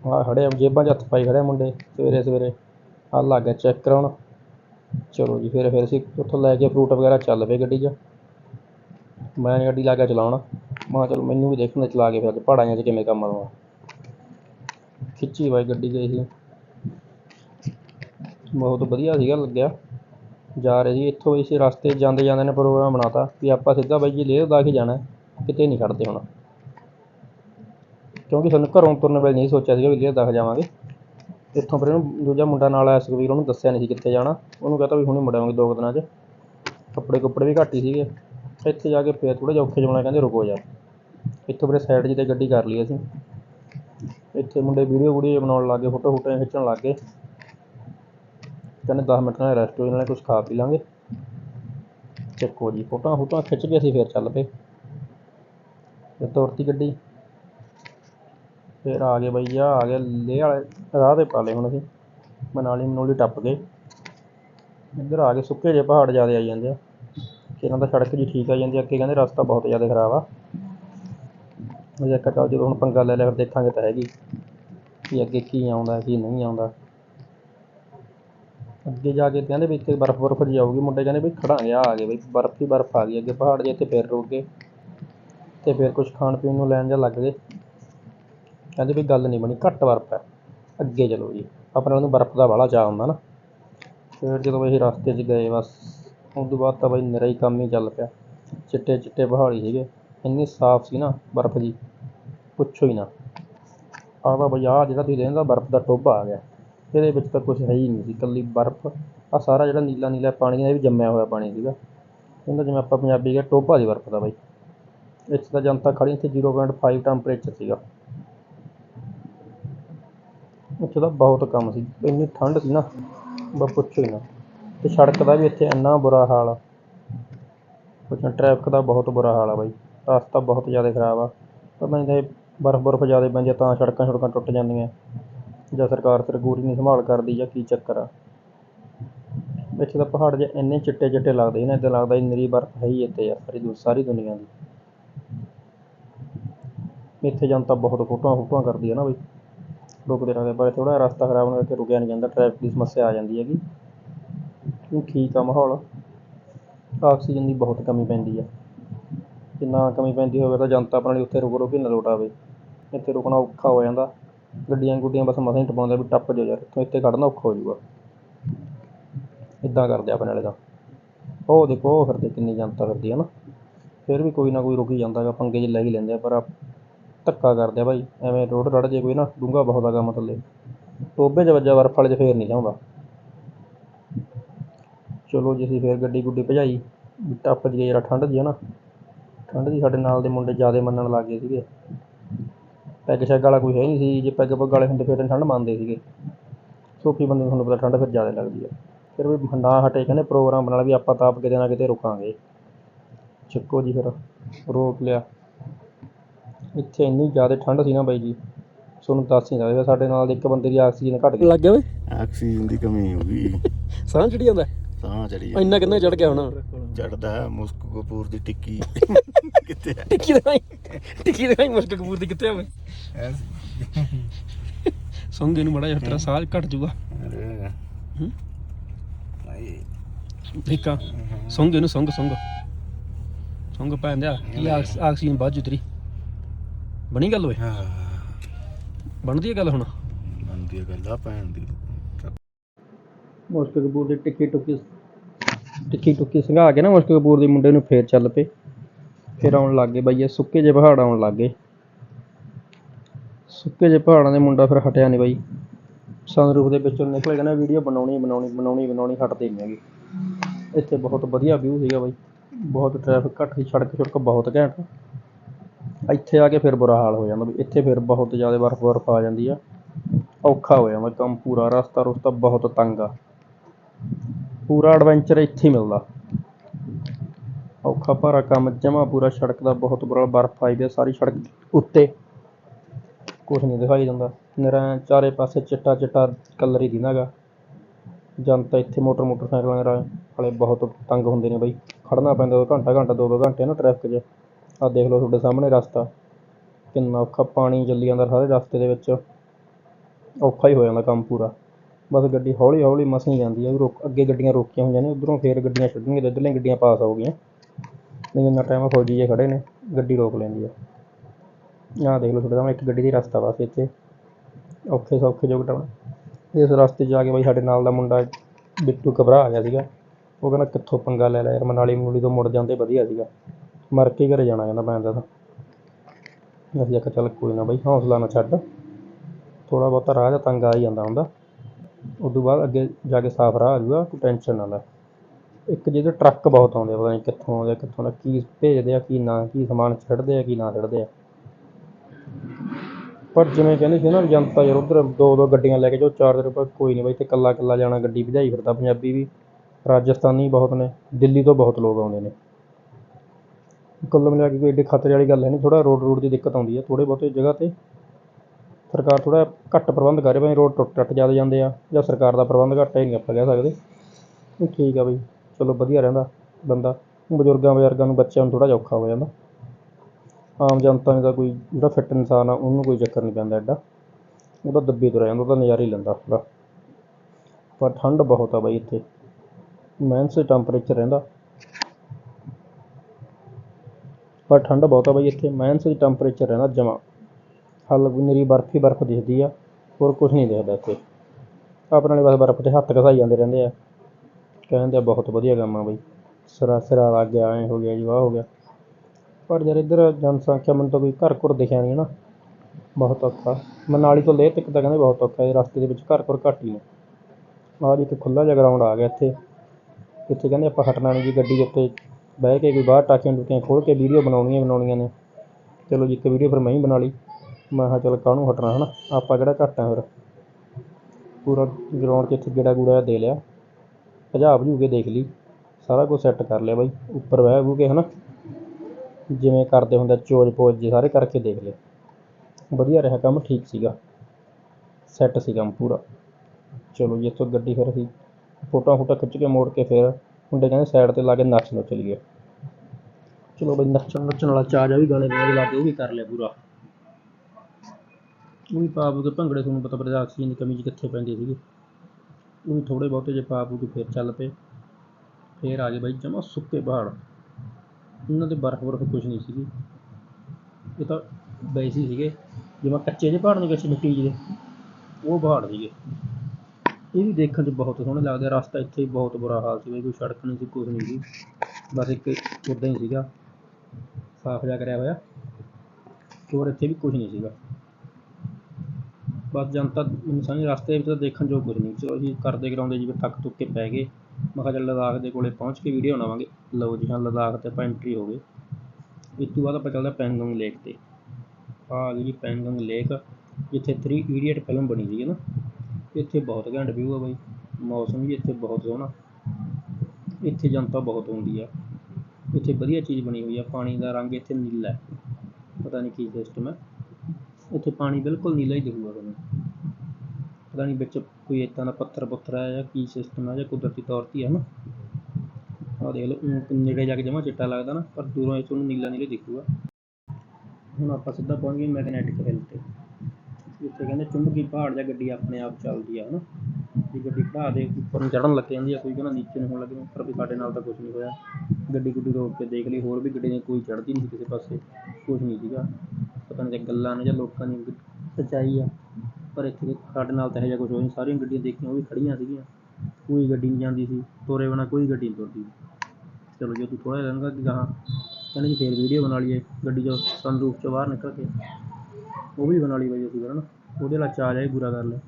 ਆਹ ਖੜੇ ਆ, ਜੇਬਾਂ 'ਚ ਹੱਥ ਪਾਈ ਖੜੇ ਆ ਮੁੰਡੇ ਸਵੇਰੇ ਸਵੇਰੇ। ਆਹ ਲੱਗ ਗਿਆ ਚੈੱਕ ਕਰਾਉਣ। ਚਲੋ ਜੀ ਫਿਰ ਫਿਰ ਅਸੀਂ ਉੱਥੋਂ ਲੈ ਕੇ ਫਰੂਟ ਵਗੈਰਾ ਚੱਲ ਪਏ ਗੱਡੀ 'ਚ। ਮੈਂ ਗੱਡੀ ਲਾ ਕੇ ਚਲਾਉਣ। ਮੈਂ ਕਿਹਾ ਚਲੋ ਮੈਨੂੰ ਵੀ ਦੇਖਣ ਦਾ ਚਲਾ ਕੇ ਫਿਰ ਅੱਜ ਪਹਾੜਾਂ 'ਚ ਕਿਵੇਂ ਕੰਮ ਆਉਂਦਾ ਖਿੱਚੀ ਬਾਈ ਗੱਡੀ ਗਈ ਸੀ ਬਹੁਤ ਵਧੀਆ ਸੀਗਾ, ਲੱਗਿਆ। ਜਾ ਰਹੇ ਸੀ ਇੱਥੋਂ ਇਸੇ ਰਸਤੇ ਜਾਂਦੇ ਜਾਂਦੇ ਨੇ ਪ੍ਰੋਗਰਾਮ ਬਣਾਤਾ, ਵੀ ਆਪਾਂ ਸਿੱਧਾ ਬਾਈ ਜੀ ਲੇਹ ਲਦਾਖ ਹੀ ਜਾਣਾ, ਕਿਤੇ ਨਹੀਂ ਖੜ੍ਹਦੇ ਹੁਣ। ਕਿਉਂਕਿ ਸਾਨੂੰ ਘਰੋਂ ਤੁਰਨ ਵੇਲੇ ਨਹੀਂ ਸੋਚਿਆ ਸੀਗਾ ਵੀ ਲੇਹ ਲਦਾਖ ਜਾਵਾਂਗੇ। ਇੱਥੋਂ ਫਿਰ ਇਹਨੂੰ ਦੂਜਾ ਮੁੰਡਾ ਨਾਲ ਆਇਆ ਸੁਖਵੀਰ, ਉਹਨੂੰ ਦੱਸਿਆ ਨਹੀਂ ਸੀ ਕਿੱਥੇ ਜਾਣਾ। ਉਹਨੂੰ ਕਹਤਾ ਵੀ ਹੁਣੇ ਮੁੜਾਂਗੇ ਦੋ ਕੁ ਦਿਨਾਂ 'ਚ। ਕੱਪੜੇ ਕੁੱਪੜੇ ਵੀ ਘੱਟ ਹੀ ਸੀਗੇ। ਇੱਥੇ ਜਾ ਕੇ ਫਿਰ ਥੋੜ੍ਹਾ ਜਿਹਾ ਔਖੇ ਜਿਹਾ ਕਹਿੰਦੇ ਰੁਕੋ ਯਾਰ। ਇੱਥੋਂ ਫਿਰ ਸਾਈਡ 'ਚ ਤੇ ਗੱਡੀ ਕਰ ਲਈ ਅਸੀਂ। ਇੱਥੇ ਮੁੰਡੇ ਵੀਡੀਓ ਵੀਡੀਓ ਬਣਾਉਣ ਲੱਗ ਗਏ, ਫੋਟੋ ਫੋਟੋਆਂ ਖਿੱਚਣ ਲੱਗ ਗਏ। ਕਹਿੰਦੇ 10 ਮਿੰਟ ਨਾਲ ਰੈਸਟ ਹੋ ਜਾਣਾ ਕੁਝ ਖਾ ਪੀ ਲਾਂਗੇ। ਚੱਕੋ ਜੀ, ਫੋਟੋਆਂ ਫੋਟੋਆਂ ਖਿੱਚ ਕੇ ਅਸੀਂ ਫਿਰ ਚੱਲ ਪਏ। ਫਿਰ ਤੁਰਤੀ ਗੱਡੀ। ਫਿਰ ਆ ਗਏ ਬਈ ਆ ਆ ਗਏ ਲੇਹ ਵਾਲੇ, ਰਾਹ ਤੇ ਪਾ ਲਏ ਹੁਣ ਅਸੀਂ। ਮਨਾਲੀ ਮਨੂਲੀ ਟੱਪ ਗਏ। ਇੱਧਰ ਆ ਕੇ ਸੁੱਕੇ ਜਿਹੇ ਪਹਾੜ ਜ਼ਿਆਦਾ ਆਈ ਜਾਂਦੇ ਆ। ਕਿ ਇਹਨਾਂ ਦਾ ਸੜਕ ਜੀ ਠੀਕ ਆ ਜਾਂਦੀ ਅੱਗੇ ਕਹਿੰਦੇ ਰਸਤਾ ਬਹੁਤ ਜ਼ਿਆਦਾ ਖਰਾਬ ਆ। ਮੈਂ ਕਿਹਾ ਚੱਲ ਜਦੋਂ ਹੁਣ ਪੰਗਾ ਲੈ ਲਿਆ, ਫਿਰ ਦੇਖਾਂਗੇ ਤਾਂ ਹੈਗੀ। ਕਿ ਅੱਗੇ ਕੀ ਆਉਂਦਾ, ਕੀ ਨਹੀਂ ਆਉਂਦਾ। ਅੱਗੇ ਜਾ ਕੇ ਕਹਿੰਦੇ ਵੀ ਇੱਥੇ ਬਰਫ਼ ਬੁਰਫ ਜਿਹੀ ਆਊਗੀ। ਮੁੰਡੇ ਕਹਿੰਦੇ ਵੀ ਖੜਾਂਗੇ ਆ ਆ ਗਏ ਬਈ, ਬਰਫ਼ ਹੀ ਬਰਫ਼ ਆ ਗਈ। ਅੱਗੇ ਪਹਾੜ ਜੇ ਤੇ ਫਿਰ ਰੁਕ ਗਏ ਤੇ ਫਿਰ ਕੁਛ ਖਾਣ ਪੀਣ ਨੂੰ ਲੈਣ ਜਾਂ ਲੱਗ ਗਏ। ਕਹਿੰਦੇ ਵੀ ਗੱਲ ਨਹੀਂ ਬਣੀ, ਘੱਟ ਬਰਫ਼ ਹੈ। ਅੱਗੇ ਚਲੋ ਜੀ। ਆਪਣੇ ਨੂੰ ਬਰਫ਼ ਦਾ ਬਾਹਲਾ ਚਾਅ ਹੁੰਦਾ ਨਾ। ਫਿਰ ਜਦੋਂ ਅਸੀਂ ਰਸਤੇ 'ਚ ਗਏ ਬਸ, ਉਸ ਤੋਂ ਬਾਅਦ ਤਾਂ ਬਈ ਮੇਰਾ ਹੀ ਕੰਮ ਹੀ ਚੱਲ ਪਿਆ। ਚਿੱਟੇ ਚਿੱਟੇ ਪਹਾੜੀ ਸੀਗੇ। ਇੰਨੀ ਸਾਫ਼ ਸੀ ਨਾ ਬਰਫ਼ ਜੀ। ਪੁੱਛੋ ਹੀ ਨਾ। ਆਹ ਤਾਂ ਬਈ ਆਹ ਜਿਹੜਾ ਤੁਸੀਂ ਦੇਖਦੇ ਬਰਫ਼ ਦਾ ਟੋਭਾ ਆ ਗਿਆ। ਇਹਦੇ ਵਿੱਚ ਤਾਂ ਕੁਛ ਹੈ ਹੀ ਨਹੀਂ ਸੀ, ਇਕੱਲੀ ਬਰਫ਼, ਆਹ ਸਾਰਾ ਜਿਹੜਾ ਨੀਲਾ ਨੀਲਾ ਪਾਣੀ ਹੈ ਇਹ ਵੀ ਜੰਮਿਆ ਹੋਇਆ ਪਾਣੀ ਸੀਗਾ। ਕਹਿੰਦਾ ਜਿਵੇਂ ਆਪਾਂ ਪੰਜਾਬੀ ਕਹਿੰਦੇ ਟੋਭਾ ਦੀ ਬਰਫ਼ ਦਾ ਬਾਈ। ਇੱਥੇ ਤਾਂ ਜਨਤਾ ਖੜੀ ਇੱਥੇ 0.5 ਟੈਂਪਰੇਚਰ ਸੀਗਾ। ਉੱਥੇ ਤਾਂ ਬਹੁਤ ਕੰਮ ਸੀ, ਇੰਨੀ ਠੰਡ ਸੀ ਨਾ, ਬਸ ਪੁੱਛੋ ਹੀ ਨਾ। ਤੇ ਸੜਕ ਦਾ ਵੀ ਇੱਥੇ ਇੰਨਾ ਬੁਰਾ ਹਾਲ ਆ। ਪੁੱਛਣਾ ਟ੍ਰੈਫਿਕ ਦਾ ਬਹੁਤ ਬੁਰਾ ਹਾਲ ਆ ਬਾਈ। ਰਸਤਾ ਬਹੁਤ ਜ਼ਿਆਦਾ ਖਰਾਬ ਆ। ਪਤਾ ਨਹੀਂ ਤਾਂ ਬਰਫ਼ ਬਰਫ਼ ਜ਼ਿਆਦਾ ਪੈਂਦੀ ਆ ਤਾਂ ਸੜਕਾਂ ਸੜਕਾਂ ਟੁੱਟ ਜਾਂਦੀਆਂ। ਜਾਂ ਸਰਕਾਰ ਸਰਗੂਰੀ ਨਹੀਂ ਸੰਭਾਲ ਕਰਦੀ ਜਾਂ ਕੀ ਚੱਕਰ ਆ। ਇੱਥੇ ਤਾਂ ਪਹਾੜ ਜੇ ਇੰਨੇ ਚਿੱਟੇ ਚਿੱਟੇ ਲੱਗਦੇ ਸੀ ਨਾ, ਇੱਦਾਂ ਲੱਗਦਾ ਸੀ ਨਿਰੀ ਬਰਫ਼ ਹੈ ਹੀ ਇੱਥੇ ਆ, ਸਾਰੀ ਦੁ- ਸਾਰੀ ਦੁਨੀਆ ਦੀ। ਇੱਥੇ ਜਨਤਾ ਬਹੁਤ ਫੋਟੋਆਂ ਫੋਟੋਆਂ ਕਰਦੀ ਹੈ ਨਾ ਬਈ। ਰੁਕਦੇ ਰਹਿੰਦੇ ਪਰ ਥੋੜਾ ਰਸਤਾ ਖਰਾਬ ਹੋਣ ਕਰਕੇ ਰੁਕਿਆ ਨਹੀਂ ਜਾਂਦਾ ਟ੍ਰੈਫਿਕ ਦੀ ਸਮੱਸਿਆ ਆ ਜਾਂਦੀ ਹੈਗੀ। ਉਹ ਠੀਕ ਆ ਮਾਹੌਲ? ਆਕਸੀਜਨ ਦੀ ਬਹੁਤ ਕਮੀ ਪੈਂਦੀ ਆ। ਜੇ ਨਾ ਕਮੀ ਪੈਂਦੀ ਹੋਵੇ ਤਾਂ ਜਨਤਾ ਆਪਣੇ ਲਈ ਉੱਥੇ ਰੁਕ ਰੁਕ ਕੇ ਨਾ ਲੋਟ ਆਵੇ। ਇੱਥੇ ਰੁਕਣਾ ਔਖਾ ਹੋ ਜਾਂਦਾ। ਗੱਡੀਆਂ ਗੁੱਡੀਆਂ ਬਸ ਮਸਾਂ ਹੀ ਟਪਾਉਂਦਾ ਵੀ ਟੱਪ ਜਾਓ ਯਾਰ, ਇੱਥੋਂ ਇੱਥੇ ਖੜਨਾ ਔਖਾ ਹੋ ਜਾਊਗਾ। ਇੱਦਾਂ ਕਰਦੇ ਆ ਆਪਣੇ ਵਾਲੇ ਤਾਂ। ਉਹ ਦੇਖੋ, ਉਹ ਫਿਰਦੇ ਕਿੰਨੀ ਜਨਤਾ ਫਿਰਦੀ ਹੈ ਨਾ। ਫਿਰ ਵੀ ਕੋਈ ਨਾ ਕੋਈ ਰੁਕ ਹੀ ਜਾਂਦਾ ਗਾ ਪੰਗੇ ਜਿਹੇ ਲੈ ਹੀ ਲੈਂਦੇ ਆ, ਪਰ ਧੱਕਾ ਕਰਦੇ ਆ ਭਾਈ ਐਵੇਂ ਰੋਡ ਰੜ ਜੇ ਕੋਈ ਨਾ, ਡੂੰਘਾ ਬਹੁਤ ਹੈਗਾ ਮਤਲਬ ਥੱਲੇ। ਟੋਬੇ 'ਚ ਵੱਜਾ ਬਰਫ਼ ਵਾਲੇ 'ਚ ਫੇਰ ਨਹੀਂ ਚਾਹੁੰਦਾ ਚਲੋ ਜੀ, ਅਸੀਂ ਫੇਰ ਗੱਡੀ ਗੁੱਡੀ ਭਜਾਈ। ਵੀ ਟੱਪ ਜੀ ਜ਼ਰਾ ਠੰਡ ਜੀ ਆ ਨਾ। ਠੰਡ ਦੀ ਸਾਡੇ ਨਾਲ ਦੇ ਮੁੰਡੇ ਜ਼ਿਆਦਾ ਮੰਨਣ ਲੱਗ ਗਏ ਸੀਗੇ। ਪੈਗ ਸ਼ੈਗ ਵਾਲਾ ਕੋਈ ਹੈ ਨਹੀਂ ਸੀ ਜੇ ਪੈਗ ਪੁੱਗ ਵਾਲੇ ਹੁੰਦੇ ਫਿਰ ਠੰਡ ਮੰਨਦੇ ਸੀਗੇ। ਸੋਫੀ ਬੰਦੇ ਨੂੰ ਤੁਹਾਨੂੰ ਪਤਾ ਠੰਡ ਫਿਰ ਜ਼ਿਆਦਾ ਲੱਗਦੀ ਆ। ਫਿਰ ਵੀ ਨਾ ਹਟੇ ਕਹਿੰਦੇ ਪ੍ਰੋਗਰਾਮ ਬਣਾ ਲਿਆ ਵੀ ਆਪਾਂ ਤਾਂ ਆਪ ਕਿਤੇ ਨਾ ਕਿਤੇ ਰੁਕਾਂਗੇ। ਚੱਕੋ ਜੀ ਫਿਰ ਰੋਕ ਲਿਆ। ਇੱਥੇ ਇੰਨੀ ਜ਼ਿਆਦਾ ਠੰਡ ਸੀ ਨਾ ਬਾਈ ਜੀ ਤੁਹਾਨੂੰ ਦੱਸ ਨਹੀਂ ਸਕਦਾ। ਸਾਡੇ ਨਾਲ ਦੇ ਇੱਕ ਬੰਦੇ ਦੀ ਆਕਸੀਜਨ ਘਟ ਗਈ। ਲੱਗ ਗਿਆ ਓਏ? ਆਕਸੀਜਨ ਦੀ ਕਮੀ ਹੋ ਗਈ। ਸਾਹ ਚੜੀ ਜਾਂਦਾ? ਸਾਹ ਚੜੀ ਇੰਨਾ ਕਿੰਨਾ ਚੜ ਗਿਆ ਹੁਣ। ਚੜਦਾ ਮੁਸਕ ਕਪੂਰ ਦੀ ਟਿੱਕੀ। ਕਿੱਥੇ ਹੈ ਟਿੱਕੀ ਦਿਖਾਈ ਟਿੱਕੀ ਦਿਖਾਈ ਮੁਸ਼ਕ ਕਪੂਰ ਦੀ ਕਿੱਥੇ ਆਵੇ ਸੰਗੇ ਨੂੰ ਬੜਾ ਜਿਹਾ ਤੇਰਾ ਸਾਹ ਘਟ ਹੂੰ? ਭਾਈ। ਠੀਕ ਆ। ਸੰਗੇ ਨੂੰ ਸੰਗ ਸੰਗ। ਸੰਗ ਪੈਂਦਿਆ ਕੀ ਆਕਸ- ਆਕਸੀਜਨ ਵੱਧ ਜੂ ਤੇਰੀ। ਬਣੀ ਗੱਲ ਓਏ? ਹਾਂ। ਬਣਦੀ ਹੈ ਗੱਲ ਹੁਣ? ਬੰਦੀ ਗੱਲਾਂ ਪੈਣ ਦੀ। ਮੁਸ਼ਕ ਕਪੂਰ ਦੀ ਟਿੱਕੀ ਟੁੱਕੀ ਟਿੱਕੀ ਟੁੱਕੀ ਸੰਘਾ ਕੇ ਨਾ ਮੁਸ਼ਕ ਕਪੂਰ ਦੇ ਮੁੰਡੇ ਨੂੰ ਫੇਰ ਚੱਲ ਪਏ। ਫਿਰ ਆਉਣ ਲੱਗ ਗਏ ਬਾਈ ਇਹ ਸੁੱਕੇ ਜਿਹੇ ਪਹਾੜ ਆਉਣ ਲੱਗ ਗਏ। ਸੁੱਕੇ ਜਿਹੇ ਪਹਾੜਾਂ ਦੇ ਮੁੰਡਾ ਫਿਰ ਹਟਿਆ ਨਹੀਂ ਬਾਈ। ਸੰਦਰੂਪ ਦੇ ਵਿੱਚੋਂ ਨਿਕਲੇ ਕਹਿੰਦਾ ਵੀਡੀਓ ਬਣਾਉਣੀ ਬਣਾਉਣੀ ਬਣਾਉਣੀ ਬਣਾਉਣੀ ਹਟਦੇ ਨਹੀਂ ਹੈਗੇ। ਇੱਥੇ ਬਹੁਤ ਵਧੀਆ ਵਿਊ ਸੀਗਾ ਬਾਈ। ਬਹੁਤ ਟ੍ਰੈਫਿਕ ਘੱਟ ਸੀ ਸੜਕ ਸੜਕ ਬਹੁਤ ਘੈਂਟ। ਇੱਥੇ ਆ ਕੇ ਫਿਰ ਬੁਰਾ ਹਾਲ ਹੋ ਜਾਂਦਾ ਵੀ ਇੱਥੇ ਫਿਰ ਬਹੁਤ ਜ਼ਿਆਦਾ ਬਰਫ਼ ਬਰਫ਼ ਆ ਜਾਂਦੀ ਆ। ਔਖਾ ਹੋ ਜਾਂਦਾ ਕੰਮ ਪੂਰਾ। ਰਸਤਾ ਰੁਸਤਾ ਬਹੁਤ ਤੰਗ ਆ। ਪੂਰਾ ਐਡਵੈਂਚਰ ਇੱਥੇ ਹੀ ਮਿਲਦਾ। ਔਖਾ ਭਾਰਾ ਕੰਮ, ਜਮਾ ਪੂਰਾ ਸੜਕ ਦਾ ਬਹੁਤ ਬੁਰਾ ਬਰਫ਼ ਆਈ ਵੀ ਆ ਸਾਰੀ ਸੜਕ ਉੱਤੇ। ਕੁਛ ਨਹੀਂ ਦਿਖਾਈ ਦਿੰਦਾ। ਨਿਰਾ ਚਾਰੇ ਪਾਸੇ ਚਿੱਟਾ ਚਿੱਟਾ ਕਲਰ ਹੀ ਦਿੰਦਾ ਦਿਨਾਗਾ ਜਨਤਾ ਇੱਥੇ ਮੋਟਰ ਮੋਟਰਸਾਈਕਲਾਂ ਰਾ- ਵਾਲੇ ਬਹੁਤ ਤੰਗ ਹੁੰਦੇ ਨੇ ਬਈ। ਖੜਨਾ ਪੈਂਦਾ ਦੋ ਘੰਟਾ ਘੰਟਾ, ਦੋ ਦੋ ਘੰਟੇ ਨਾ ਟ੍ਰੈਫਿਕ 'ਚ। ਆਹ ਦੇਖ ਲਓ ਤੁਹਾਡੇ ਸਾਹਮਣੇ ਰਸਤਾ। ਕਿੰਨਾ ਔਖਾ, ਪਾਣੀ ਚੱਲੀ ਜਾਂਦਾ ਸਾਰੇ ਰਸਤੇ ਦੇ ਵਿੱਚ। ਔਖਾ ਹੀ ਹੋ ਜਾਂਦਾ ਕੰਮ ਪੂਰਾ। ਬਸ ਗੱਡੀ ਹੌਲੀ ਹੌਲੀ ਮਸਾਂ ਜਾਂਦੀ ਹੈ ਰੋਕ, ਅੱਗੇ ਗੱਡੀਆਂ ਰੋਕੀਆਂ ਹੋਈਆਂ ਨੇ, ਉਧਰੋਂ ਫੇਰ ਗੱਡੀਆਂ ਛੱਡਣਗੇ ਤੇ ਇੱਧਰਲੀਆਂ ਗੱਡੀਆਂ ਪਾਸ ਹੋ ਗਈਆਂ। ਨਹੀਂ ਇੰਨਾ ਟਾਈਮ ਫੌਜੀ ਜਿਹੇ ਖੜ੍ਹੇ ਨੇ, ਗੱਡੀ ਰੋਕ ਲੈਂਦੀ ਆ। ਆਹ ਦੇਖ ਲਓ ਤੁਹਾਡੇ ਸਾਹਮਣੇ ਇੱਕ ਗੱਡੀ ਦੀ ਰਸਤਾ ਬਸ ਇੱਥੇ ਔਖੇ ਸੌਖੇ ਜੋ ਘਟਾਉਣਾ ਇਸ ਰਸਤੇ 'ਚ ਜਾ ਕੇ ਬਾਈ ਸਾਡੇ ਨਾਲ ਦਾ ਮੁੰਡਾ ਬਿੱਟੂ ਘਬਰਾ ਗਿਆ ਸੀਗਾ। ਉਹ ਕਹਿੰਦਾ, ਕਿੱਥੋਂ ਪੰਗਾ ਲੈ ਲਿਆ ਯਾਰ, ਮਨਾਲੀ ਮਨੂਲੀ ਤੋਂ ਮੁੜ ਜਾਂਦੇ ਵਧੀਆ ਸੀਗਾ। ਮਰ ਕੇ ਘਰੇ ਜਾਣਾ ਕਹਿੰਦਾ ਮੈਂ ਤਾਂ। ਅਸੀਂ ਆਖਿਆ ਚੱਲ ਕੋਈ ਨਾ ਬਾਈ, ਹੌਸਲਾ ਨਾ ਛੱਡ। ਥੋੜ੍ਹਾ ਬਹੁਤਾ ਰਾਹ ਜਾਂ ਤੰਗ ਆ ਹੀ ਜਾਂਦਾ ਹੁੰਦਾ। ਉਦੋਂ ਬਾਅਦ ਅੱਗੇ ਜਾ ਕੇ ਸਾਫ਼ ਰਾਹ ਆ ਜਾਊਗਾ ਕੋਈ ਟੈਨਸ਼ਨ ਨਾ ਲੈ। ਇੱਕ ਜਿਹਦੇ ਟਰੱਕ ਬਹੁਤ ਆਉਂਦੇ ਆ ਪਤਾ ਨਹੀਂ ਕਿੱਥੋਂ ਆਉਂਦੇ ਆ, ਕਿੱਥੋਂ ਦਾ ਕੀ ਭੇਜਦੇ ਆ ਕੀ ਨਾ ਕੀ ਸਮਾਨ ਛੱਡਦੇ ਆ ਕੀ ਨਾ ਛੱਡਦੇ ਆ। ਪਰ ਜਿਵੇਂ ਕਹਿੰਦੇ ਸੀ ਨਾ ਜਨਤਾ ਯਾਰ ਉਧਰ ਦੋ ਦੋ ਗੱਡੀਆਂ ਲੈ ਕੇ ਜਾਓ ਚਾਰ ਚਾਰਜਰ ਪਰ ਕੋਈ ਨਹੀਂ ਬਾਈ ਤੇ ਇਕੱਲਾ ਇਕੱਲਾ ਜਾਣਾ ਗੱਡੀ ਭਜਾਈ ਫਿਰਦਾ ਪੰਜਾਬੀ ਵੀ ਰਾਜਸਥਾਨੀ ਬਹੁਤ ਨੇ ਦਿੱਲੀ ਤੋਂ ਬਹੁਤ ਲੋਕ ਆਉਂਦੇ ਨੇ। ਕੁੱਲ ਮਿਲਾ ਕੇ ਕੋਈ ਏਡੇ ਖਤਰੇ ਵਾਲੀ ਗੱਲ ਹੈ ਨਹੀਂ ਥੋੜਾ ਰੋਡ ਰੋਡ ਦੀ ਦਿੱਕਤ ਆਉਂਦੀ ਹੈ ਥੋੜੇ ਬਹੁਤੇ ਜਗ੍ਹਾ ਤੇ ਸਰਕਾਰ ਥੋੜਾ ਘੱਟ ਪ੍ਰਬੰਧ ਕਰ ਰਹੀ ਹੈ ਰੋਡ ਟੁੱਟ ਟੱਟ ਜ਼ਿਆਦਾ ਜਾਂਦੇ ਆ ਜਾਂ ਸਰਕਾਰ ਦਾ ਪ੍ਰਬੰਧ ਘੱਟ ਹੈ ਨਹੀਂ ਆਪਾਂ ਕਹਿ ਸਕਦੇ। ਨਹੀਂ ਠੀਕ ਆ ਬਈ। ਚਲੋ ਵਧੀਆ ਰਹਿੰਦਾ ਬੰਦਾ। ਬਜ਼ੁਰਗਾਂ ਬਜ਼ੁਰਗਾਂ ਨੂੰ ਬੱਚਿਆਂ ਨੂੰ ਥੋੜ੍ਹਾ ਜਿਹਾ ਔਖਾ ਹੋ ਜਾਂਦਾ। ਆਮ ਜਨਤਾ ਨੂੰ ਤਾਂ ਕੋਈ ਜਿਹੜਾ ਫਿੱਟ ਇਨਸਾਨ ਆ, ਉਹਨੂੰ ਕੋਈ ਚੱਕਰ ਨਹੀਂ ਪੈਂਦਾ ਐਡਾ। ਉਹ ਤਾਂ ਦੱਬੀ ਤੁਰਿਆ ਜਾਂਦਾ, ਉਹ ਤਾਂ ਨਜ਼ਾਰੇ ਹੀ ਲੈਂਦਾ ਪੂਰਾ। ਪਰ ਠੰਡ ਬਹੁਤ ਆ ਬਾਈ ਇੱਥੇ। ਮਾਈਨਸ ਟੈਂਪਰੇਚਰ ਰਹਿੰਦਾ। ਪਰ ਠੰਡ ਬਹੁਤ ਆ ਬਾਈ ਇੱਥੇ। ਮਾਈਨਸ ਟੈਂਪਰੇਚਰ ਰਹਿੰਦਾ ਜਮਾ। ਹਲ ਨਿਰੀ ਬਰਫ ਹੀ ਬਰਫ ਦਿਖਦੀ ਆ। ਹੋਰ ਕੁਝ ਨਹੀਂ ਦਿਖਦਾ ਇੱਥੇ। ਆਪਣੇ ਵਾਲੇ ਬਸ ਬਰਫ 'ਤੇ ਹੱਥ ਘਸਾਈ ਜਾਂਦੇ ਰਹਿੰਦੇ ਆ। ਕਹਿੰਦੇ ਆ, ਬਹੁਤ ਵਧੀਆ ਕੰਮ ਆ ਬਈ। ਸਿਰਾ ਸਿਰਾ ਲੱਗ ਗਿਆ, ਐਂ ਹੋ ਗਿਆ ਜੀ, ਵਾਹ ਹੋ ਗਿਆ। ਪਰ ਯਾਰ ਇੱਧਰ ਜਨਸੰਖਿਆ ਮੈਨੂੰ ਤਾਂ ਕੋਈ ਘਰ ਘੁਰ ਦਿਖਿਆ ਨਹੀਂ ਨਾ। ਬਹੁਤ ਔਖਾ। ਮਨਾਲੀ ਤੋਂ ਲੇਹ ਤੱਕ ਤਾਂ ਕਹਿੰਦੇ ਬਹੁਤ ਔਖਾ ਇਹ ਰਸਤੇ ਦੇ ਵਿੱਚ ਘਰ ਘੁਰ ਘੱਟ ਹੀ ਨੇ। ਆਹ ਜੀ ਇੱਕ ਖੁੱਲ੍ਹਾ ਜਿਹਾ ਗਰਾਊਂਡ ਆ ਗਿਆ ਇੱਥੇ। ਇੱਥੇ ਕਹਿੰਦੇ ਆਪਾਂ ਹਟਣਾ ਨਹੀਂ ਜੀ, ਗੱਡੀ ਦੇ ਉੱਤੇ ਬਹਿ ਕੇ ਕੋਈ ਬਾਹਰ ਟਾਕੀਆਂ ਟੂਕੀਆਂ ਖੋਲ੍ਹ ਕੇ ਵੀਡੀਓ ਬਣਾਉਣੀਆਂ ਹੀ ਬਣਾਉਣੀਆਂ ਨੇ। ਚਲੋ ਜੀ, ਇੱਕ ਵੀਡੀਓ ਫਿਰ ਮੈਂ ਹੀ ਬਣਾ ਲਈ। ਮੈਂ ਕਿਹਾ ਚੱਲ ਕਾਹਨੂੰ ਹਟਣਾ ਹਨਾ? ਆਪਾਂ ਕਿਹੜਾ ਘੱਟ ਆ ਫਿਰ। ਪੂਰਾ ਗਰਾਊਂਡ 'ਚ ਇੱਥੇ ਗੇੜਾ ਗੂੜਾ ਜਿਹਾ ਦੇ ਲਿਆ। ਭਜਾ ਭਜੂ ਕੇ ਦੇਖ ਲਈ। ਸਾਰਾ ਕੁਝ ਸੈੱਟ ਕਰ ਲਿਆ ਬਾਈ। ਉੱਪਰ ਬਹਿ ਬੂ ਕੇ ਹਨਾ। ਜਿਵੇਂ ਕਰਦੇ ਹੁੰਦੇ ਚੋਜ ਪੋਜ ਜੇ ਸਾਰੇ ਕਰਕੇ ਦੇਖ ਲਏ ਵਧੀਆ ਰਿਹਾ ਕੰਮ, ਠੀਕ ਸੀਗਾ। ਸੈੱਟ ਸੀ ਕੰਮ ਪੂਰਾ। ਚਲੋ ਜੀ, ਇੱਥੋਂ ਗੱਡੀ ਫਿਰ ਅਸੀਂ ਫੋਟੋਆਂ ਫੋਟੋ ਖਿੱਚ ਕੇ ਮੋੜ ਕੇ ਫਿਰ ਮੁੰਡੇ ਕਹਿੰਦੇ ਸਾਈਡ ਤੇ ਲਾ ਕੇ ਨੱਚ ਨੁੱਚ ਚਲੀਏ ਚਲੋ ਬਈ, ਨੱਚਣ ਨੱਚਣ ਵਾਲਾ ਚਾਜ ਆ ਵੀ ਗਾਣੇ ਗਾਣੇ ਲਾ ਕੇ ਉਹ ਵੀ ਕਰ ਲਿਆ ਪੂਰਾ। ਉਹ ਵੀ ਪਾ ਕੇ ਭੰਗੜੇ ਤੁਹਾਨੂੰ ਪਤਾ ਪਰ ਆਕਸੀਜਨ ਦੀ ਕਮੀ 'ਚ ਕਿੱਥੇ ਪੈਂਦੀ ਸੀਗੀ। ਉਹ ਵੀ ਥੋੜੇ ਬਹੁਤੇ ਜੇ ਪਾ ਕੇ ਫਿਰ ਚੱਲ ਪਏ। ਫਿਰ ਆ ਗਏ ਬਾਈ ਜਮਾ ਸੁੱਕੇ ਪਹਾੜ। ਉਹਨਾਂ ਤੇ ਬਰਫ਼ ਬਰਫ਼ ਕੁਝ ਨਹੀਂ ਸੀਗੀ। ਇਹ ਤਾਂ ਵੈਸੇ ਸੀਗੇ। ਜਿਵੇਂ ਕੱਚੇ ਜਿਹੇ ਪਹਾੜ ਨੇ, ਕੱਚੇ ਮਿੱਟੀ ਜਿਹੇ। ਉਹ ਪਹਾੜ ਸੀਗੇ। ਇਹ ਵੀ ਦੇਖਣ 'ਚ ਬਹੁਤ ਸੋਹਣੇ ਲੱਗਦੇ ਆ। ਰਸਤਾ ਇੱਥੇ ਬਹੁਤ ਬੁਰਾ ਹਾਲ ਸੀ ਬਈ। ਕੋਈ ਸੜਕ ਨਹੀਂ ਸੀ ਕੁਝ ਨਹੀਂ ਸੀ। ਬਸ ਇੱਕ ਉੱਦਾਂ ਹੀ ਸੀਗਾ। ਸਾਫ਼ ਜਿਹਾ ਕਰਿਆ ਹੋਇਆ। ਹੋਰ ਇੱਥੇ ਵੀ ਕੁਝ ਨਹੀਂ ਸੀਗਾ। ਬਸ ਜਨਤਾ ਇਨਸਾਨੀ ਰਸਤੇ ਵਿੱਚ ਤਾਂ ਦੇਖਣ ਜੋ ਕੁਝ ਨਹੀਂ। ਚਲੋ ਅਸੀਂ ਕਰਦੇ ਕਰਾਉਂਦੇ ਜਿਵੇਂ ਥੱਕ ਤੁੱਕ ਕੇ ਪੈ ਗਏ। ਮੈਂ ਕਿਹਾ ਚੱਲ ਲਦਾਖ ਦੇ ਕੋਲੇ ਪਹੁੰਚ ਕੇ ਵੀਡੀਓ ਬਣਾਵਾਂਗੇ। ਲਓ ਜੀ, ਹਾਂ, ਲਦਾਖ ਤੇ ਆਪਾਂ ਐਂਟਰੀ ਹੋ ਗਏ। ਇਸ ਤੋਂ ਬਾਅਦ ਆਪਾਂ ਚੱਲਦਾ ਪੈਂਗੋਂਗ ਲੇਕ ਤੇ। ਆ ਗਈ ਜੀ, ਪੈਂਗੋਂਗ ਲੇਕ ਜਿੱਥੇ 3 ਇਡੀਅਟ ਫਿਲਮ ਬਣੀ ਸੀ ਹੈ ਨਾ। ਇੱਥੇ ਬਹੁਤ ਘੈਂਟ ਵਿਊ ਆ ਬਾਈ। ਮੌਸਮ ਵੀ ਇੱਥੇ ਬਹੁਤ ਸੋਹਣਾ। ਇੱਥੇ ਜਨਤਾ ਬਹੁਤ ਹੁੰਦੀ ਆ। ਇੱਥੇ ਵਧੀਆ ਚੀਜ਼ ਬਣੀ ਹੋਈ ਆ। ਪਾਣੀ ਦਾ ਰੰਗ ਇੱਥੇ ਨੀਲਾ ਹੈ। ਪਤਾ ਨਹੀਂ ਕੀ ਸਿਸਟਮ ਹੈ। ਉੱਥੇ ਪਾਣੀ ਬਿਲਕੁਲ ਨੀਲਾ ਹੀ ਦਿਖੂਗਾ ਤੁਹਾਨੂੰ। ਪਤਾ ਨਹੀਂ ਵਿੱਚ ਕੋਈ ਇੱਦਾਂ ਦਾ ਪੱਥਰ ਪੁੱਥਰ ਹੈ ਜਾਂ ਕੀ ਸਿਸਟਮ ਹੈ ਜਾਂ ਕੁਦਰਤੀ ਤੌਰ 'ਤੇ ਹੀ ਹੈ ਨਾ। ਆਹ ਦੇਖ ਲਓ ਨੇੜੇ ਜਾ ਕੇ ਜਮਾ ਚਿੱਟਾ ਲੱਗਦਾ ਨਾ, ਪਰ ਦੂਰੋਂ ਇਹ ਤੁਹਾਨੂੰ ਨੀਲਾ ਨੀਲਾ ਦਿਖੂਗਾ। ਹੁਣ ਆਪਾਂ ਸਿੱਧਾ ਪਹੁੰਚ ਗਏ ਮੈਗਨੈਟਿਕ ਹਿੱਲ ਤੇ। ਇੱਥੇ ਕਹਿੰਦੇ ਚੁੰਬਕੀ ਪਹਾੜ ਜਾਂ ਗੱਡੀ ਆਪਣੇ ਆਪ ਚੱਲਦੀ ਆ, ਹਨਾ। ਜੇ ਗੱਡੀ ਖੜਾ ਦੇ, ਉੱਪਰ ਨੂੰ ਚੜਨ ਲੱਗ ਜਾਂਦੀ ਆ, ਕੋਈ ਕਹਿੰਦਾ ਨੀਚੇ ਨੂੰ ਹੋਣ ਲੱਗ ਜਾਂਦੀ, ਪਰ ਵੀ ਸਾਡੇ ਨਾਲ ਤਾਂ ਕੁਝ ਨਹੀਂ ਹੋਇਆ। ਗੱਡੀ ਗੁੱਡੀ ਰੋਕ ਕੇ ਦੇਖ ਲਈ, ਹੋਰ ਵੀ ਗੱਡੀ ਨੇ ਕੋਈ ਚੜਦੀ ਨਹੀਂ ਸੀ ਕਿਸੇ ਪਾਸੇ ਕੁਝ ਨਹੀਂ ਸੀਗਾ। ਪਤਾ ਨਹੀਂ ਗੱਲਾਂ ਨੇ ਜਾਂ ਲੋਕਾਂ ਦੀ ਸੱਚਾਈ ਆ। ਪਰ ਇੱਥੇ ਸਾਡੇ ਨਾਲ ਤਾਂ ਇਹੋ ਜਿਹਾ ਕੁਝ ਹੋਇਆ ਨਹੀਂ ਸਾਰੀਆਂ ਗੱਡੀਆਂ ਦੇਖੀਆਂ, ਉਹ ਵੀ ਖੜੀਆਂ ਸੀਗੀਆਂ। ਕੋਈ ਗੱਡੀ ਨਹੀਂ ਜਾਂਦੀ ਸੀ। ਤੋਰੇ ਬਿਨਾਂ ਕੋਈ ਗੱਡੀ ਨਹੀਂ ਤੁਰਦੀ ਚਲੋ ਜੇ ਤੂੰ ਥੋੜ੍ਹਾ ਜਿਹਾ ਲੰਘਾ ਕਿ ਗਾਹਾਂ ਕਹਿੰਦੇ ਜੀ ਫੇਰ ਵੀਡੀਓ ਬਣਾ ਲਈਏ। ਗੱਡੀ ਚੋਂ ਸੰਦੂਕ ਚੋਂ ਬਾਹਰ ਨਿਕਲ ਕੇ। ਉਹ ਵੀ ਬਣਾ ਲਈ ਬਾਈ ਅਸੀਂ ਫਿਰ ਨਾ ਉਹਦੇ ਨਾਲ ਚਾਰਜ ਆਈ ਬੁਰਾ ਕਰ ਲਿਆ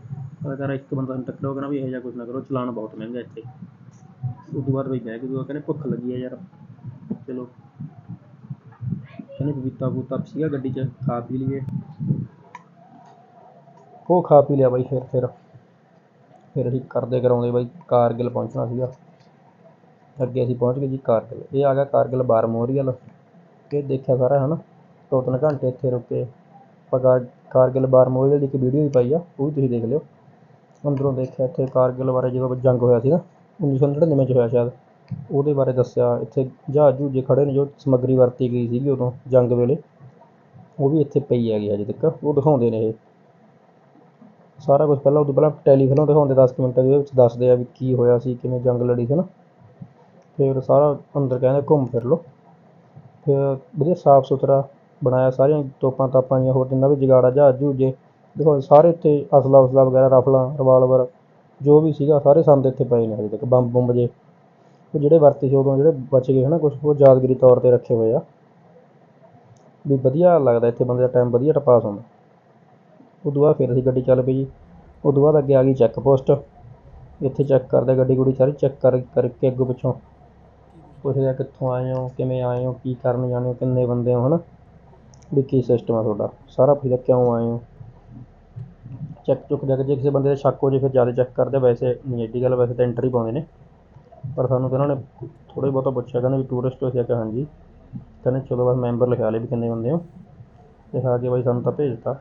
ਪਰ ਕਰ ਇੱਕ ਬੰਦਾ ਨੂੰ ਟੱਕਰੋ ਕਹਿੰਦਾ ਵੀ ਇਹੋ ਜਿਹਾ ਕੁਝ ਨਾ ਕਰੋ। ਚਲਾਨ ਬਹੁਤ ਮਹਿੰਗਾ ਇੱਥੇ। ਉਸ ਤੋਂ ਬਾਅਦ ਬਈ ਬਹਿ ਕੇ ਦੂਆ ਕਹਿੰਦੇ ਭੁੱਖ ਲੱਗੀ ਆ ਯਾਰ। ਚਲੋ। ਕਹਿੰਦੇ ਪਪੀਤਾ ਪੂਤਾ ਸੀਗਾ ਗੱਡੀ 'ਚ, ਖਾ ਪੀ ਲਈਏ। ਉਹ ਖਾ ਪੀ ਲਿਆ ਬਾਈ ਫਿਰ ਫਿਰ। ਫਿਰ ਅਸੀਂ ਕਰਦੇ ਕਰਾਉਂਦੇ ਬਾਈ, ਕਾਰਗਿਲ ਪਹੁੰਚਣਾ ਸੀਗਾ। ਅੱਗੇ ਅਸੀਂ ਪਹੁੰਚ ਗਏ ਜੀ ਕਾਰਗਿਲ। ਇਹ ਆ ਗਿਆ ਕਾਰਗਿਲ ਬਾਰ ਮੋਰੀਅਲ। ਇਹ ਦੇਖਿਆ ਸਾਰਾ ਹੈ ਨਾ ਦੋ ਤਿੰਨ ਘੰਟੇ ਇੱਥੇ ਰੁਕੇ ਆਪਾਂ ਕਾਰਗਿਲ ਬਾਰ ਮੋਰੀਅਲ ਦੀ ਇੱਕ ਵੀਡੀਓ ਵੀ ਪਾਈ ਆ, ਉਹ ਵੀ ਤੁਸੀਂ ਦੇਖ ਲਿਓ। ਅੰਦਰੋਂ ਦੇਖਿਆ ਇੱਥੇ ਕਾਰਗਿਲ ਬਾਰੇ ਜਦੋਂ ਜੰਗ ਹੋਇਆ ਸੀ ਨਾ 1999 ਚ ਹੋਇਆ ਸ਼ਾਇਦ। ਉਹਦੇ ਬਾਰੇ ਦੱਸਿਆ, ਇੱਥੇ ਜਹਾਜ਼ ਜੂਝੇ ਖੜੇ ਨੇ, ਜੋ ਸਮੱਗਰੀ ਵਰਤੀ ਗਈ ਸੀਗੀ ਉਦੋਂ, ਜੰਗ ਵੇਲੇ। ਉਹ ਵੀ ਇੱਥੇ ਪਈ ਹੈਗੀ ਅਜੇ ਤੱਕ, ਉਹ ਦਿਖਾਉਂਦੇ ਨੇ ਇਹ। ਸਾਰਾ ਕੁਝ ਪਹਿਲਾਂ, ਉਦੋਂ ਪਹਿਲਾਂ ਟੈਲੀਫਿਲਮ ਦਿਖਾਉਂਦੇ 10 ਮਿੰਟ ਦੇ ਵਿੱਚ ਦੱਸਦੇ ਆ ਵੀ ਕੀ ਹੋਇਆ ਸੀ, ਕਿਵੇਂ ਜੰਗ ਲੜੀ ਸੀ ਨਾ। ਫਿਰ ਸਾਰਾ ਅੰਦਰ ਕਹਿੰਦੇ ਘੁੰਮ ਫਿਰ ਲਓ। ਫਿਰ ਵਧੀਆ ਸਾਫ਼ ਸੁਥਰਾ ਬਣਾਇਆ, ਸਾਰੀਆਂ ਤੋਪਾਂ ਤਾਪਾਂ ਦੀਆਂ ਹੋਰ ਜਿੰਨਾ ਵੀ ਜਗਾੜਾ ਜਹਾਜ਼ ਜੂਝੇ ਦੇਖੋ ਸਾਰੇ ਇੱਥੇ ਅਸਲਾ ਉਸਲਾ ਵਗੈਰਾ, ਰਫਲਾਂ, ਰਿਵਾਲਵਰ, ਜੋ ਵੀ ਸੀਗਾ, ਸਾਰੇ ਸੰਦ ਇੱਥੇ ਪਏ ਨੇ ਹਜੇ ਤੱਕ ਬੰਬ ਬੁੰਬ ਜੇ। ਉਹ ਜਿਹੜੇ ਵਰਤੇ ਸੀ, ਉਦੋਂ ਜਿਹੜੇ ਬਚ ਗਏ ਹਨਾ ਕੁਝ ਉਹ ਯਾਦਗਾਰੀ ਤੌਰ ਤੇ ਰੱਖੇ ਹੋਏ ਆ। ਵੀ ਵਧੀਆ ਲੱਗਦਾ ਇੱਥੇ ਬੰਦੇ ਦਾ ਟਾਈਮ ਵਧੀਆ ਟਪਾਸ ਹੁੰਦਾ ਉਦੋਂ ਬਾਅਦ ਫਿਰ ਅਸੀਂ ਗੱਡੀ ਚੱਲ ਪਈ ਜੀ। ਉਦੋਂ ਬਾਅਦ ਅੱਗੇ ਆ ਗਈ ਚੈੱਕ ਪੋਸਟ ਇੱਥੇ ਚੈੱਕ ਕਰਦੇ ਗੱਡੀ ਗੁੱਡੀ ਸਾਰੀ ਚੈੱਕ ਕਰ, ਕਰਕੇ ਅੱਗੋਂ ਪਿੱਛੋਂ। ਪੁੱਛਦੇ ਆ ਕਿੱਥੋਂ ਆਏ ਹੋ, ਕਿਵੇਂ ਆਏ ਹੋ, ਕੀ ਕਰਨ ਜਾਣੇ ਹੋ, ਕਿੰਨੇ ਬੰਦੇ ਹੋ ਹਨਾ। ਵੀ ਕੀ ਸਿਸਟਮ ਆ ਤੁਹਾਡਾ। ਸਾਰਾ ਪੁੱਛਦਾ ਕਿਉਂ ਆਏ ਹੋ। ਚੈੱਕ ਚੁੱਕ ਜਾ ਕੇ ਜੇ ਕਿਸੇ ਬੰਦੇ ਦਾ ਸ਼ੱਕ ਹੋ ਜੇ, ਫਿਰ ਜ਼ਿਆਦਾ ਚੈੱਕ ਕਰਦੇ। ਵੈਸੇ ਨਹੀਂ, ਐਡੀ ਗੱਲ ਵੈਸੇ ਤਾਂ ਐਂਟਰੀ ਪਾਉਂਦੇ ਨੇ। ਪਰ ਸਾਨੂੰ ਤਾਂ ਉਹਨਾਂ ਨੇ ਥੋੜ੍ਹਾ ਬਹੁਤਾ ਪੁੱਛਿਆ, ਕਹਿੰਦੇ ਵੀ ਟੂਰਿਸਟ ਹੋ ਆਖਿਆ ਹਾਂਜੀ। ਕਹਿੰਦੇ ਚਲੋ ਬਸ ਮੈਂਬਰ ਲਿਖਾ ਲਏ ਵੀ ਕਿੰਨੇ ਬੰਦੇ ਹੋ। ਲਿਖਾ ਕੇ ਬਾਈ ਸਾਨੂੰ ਤਾਂ ਭੇਜਤਾ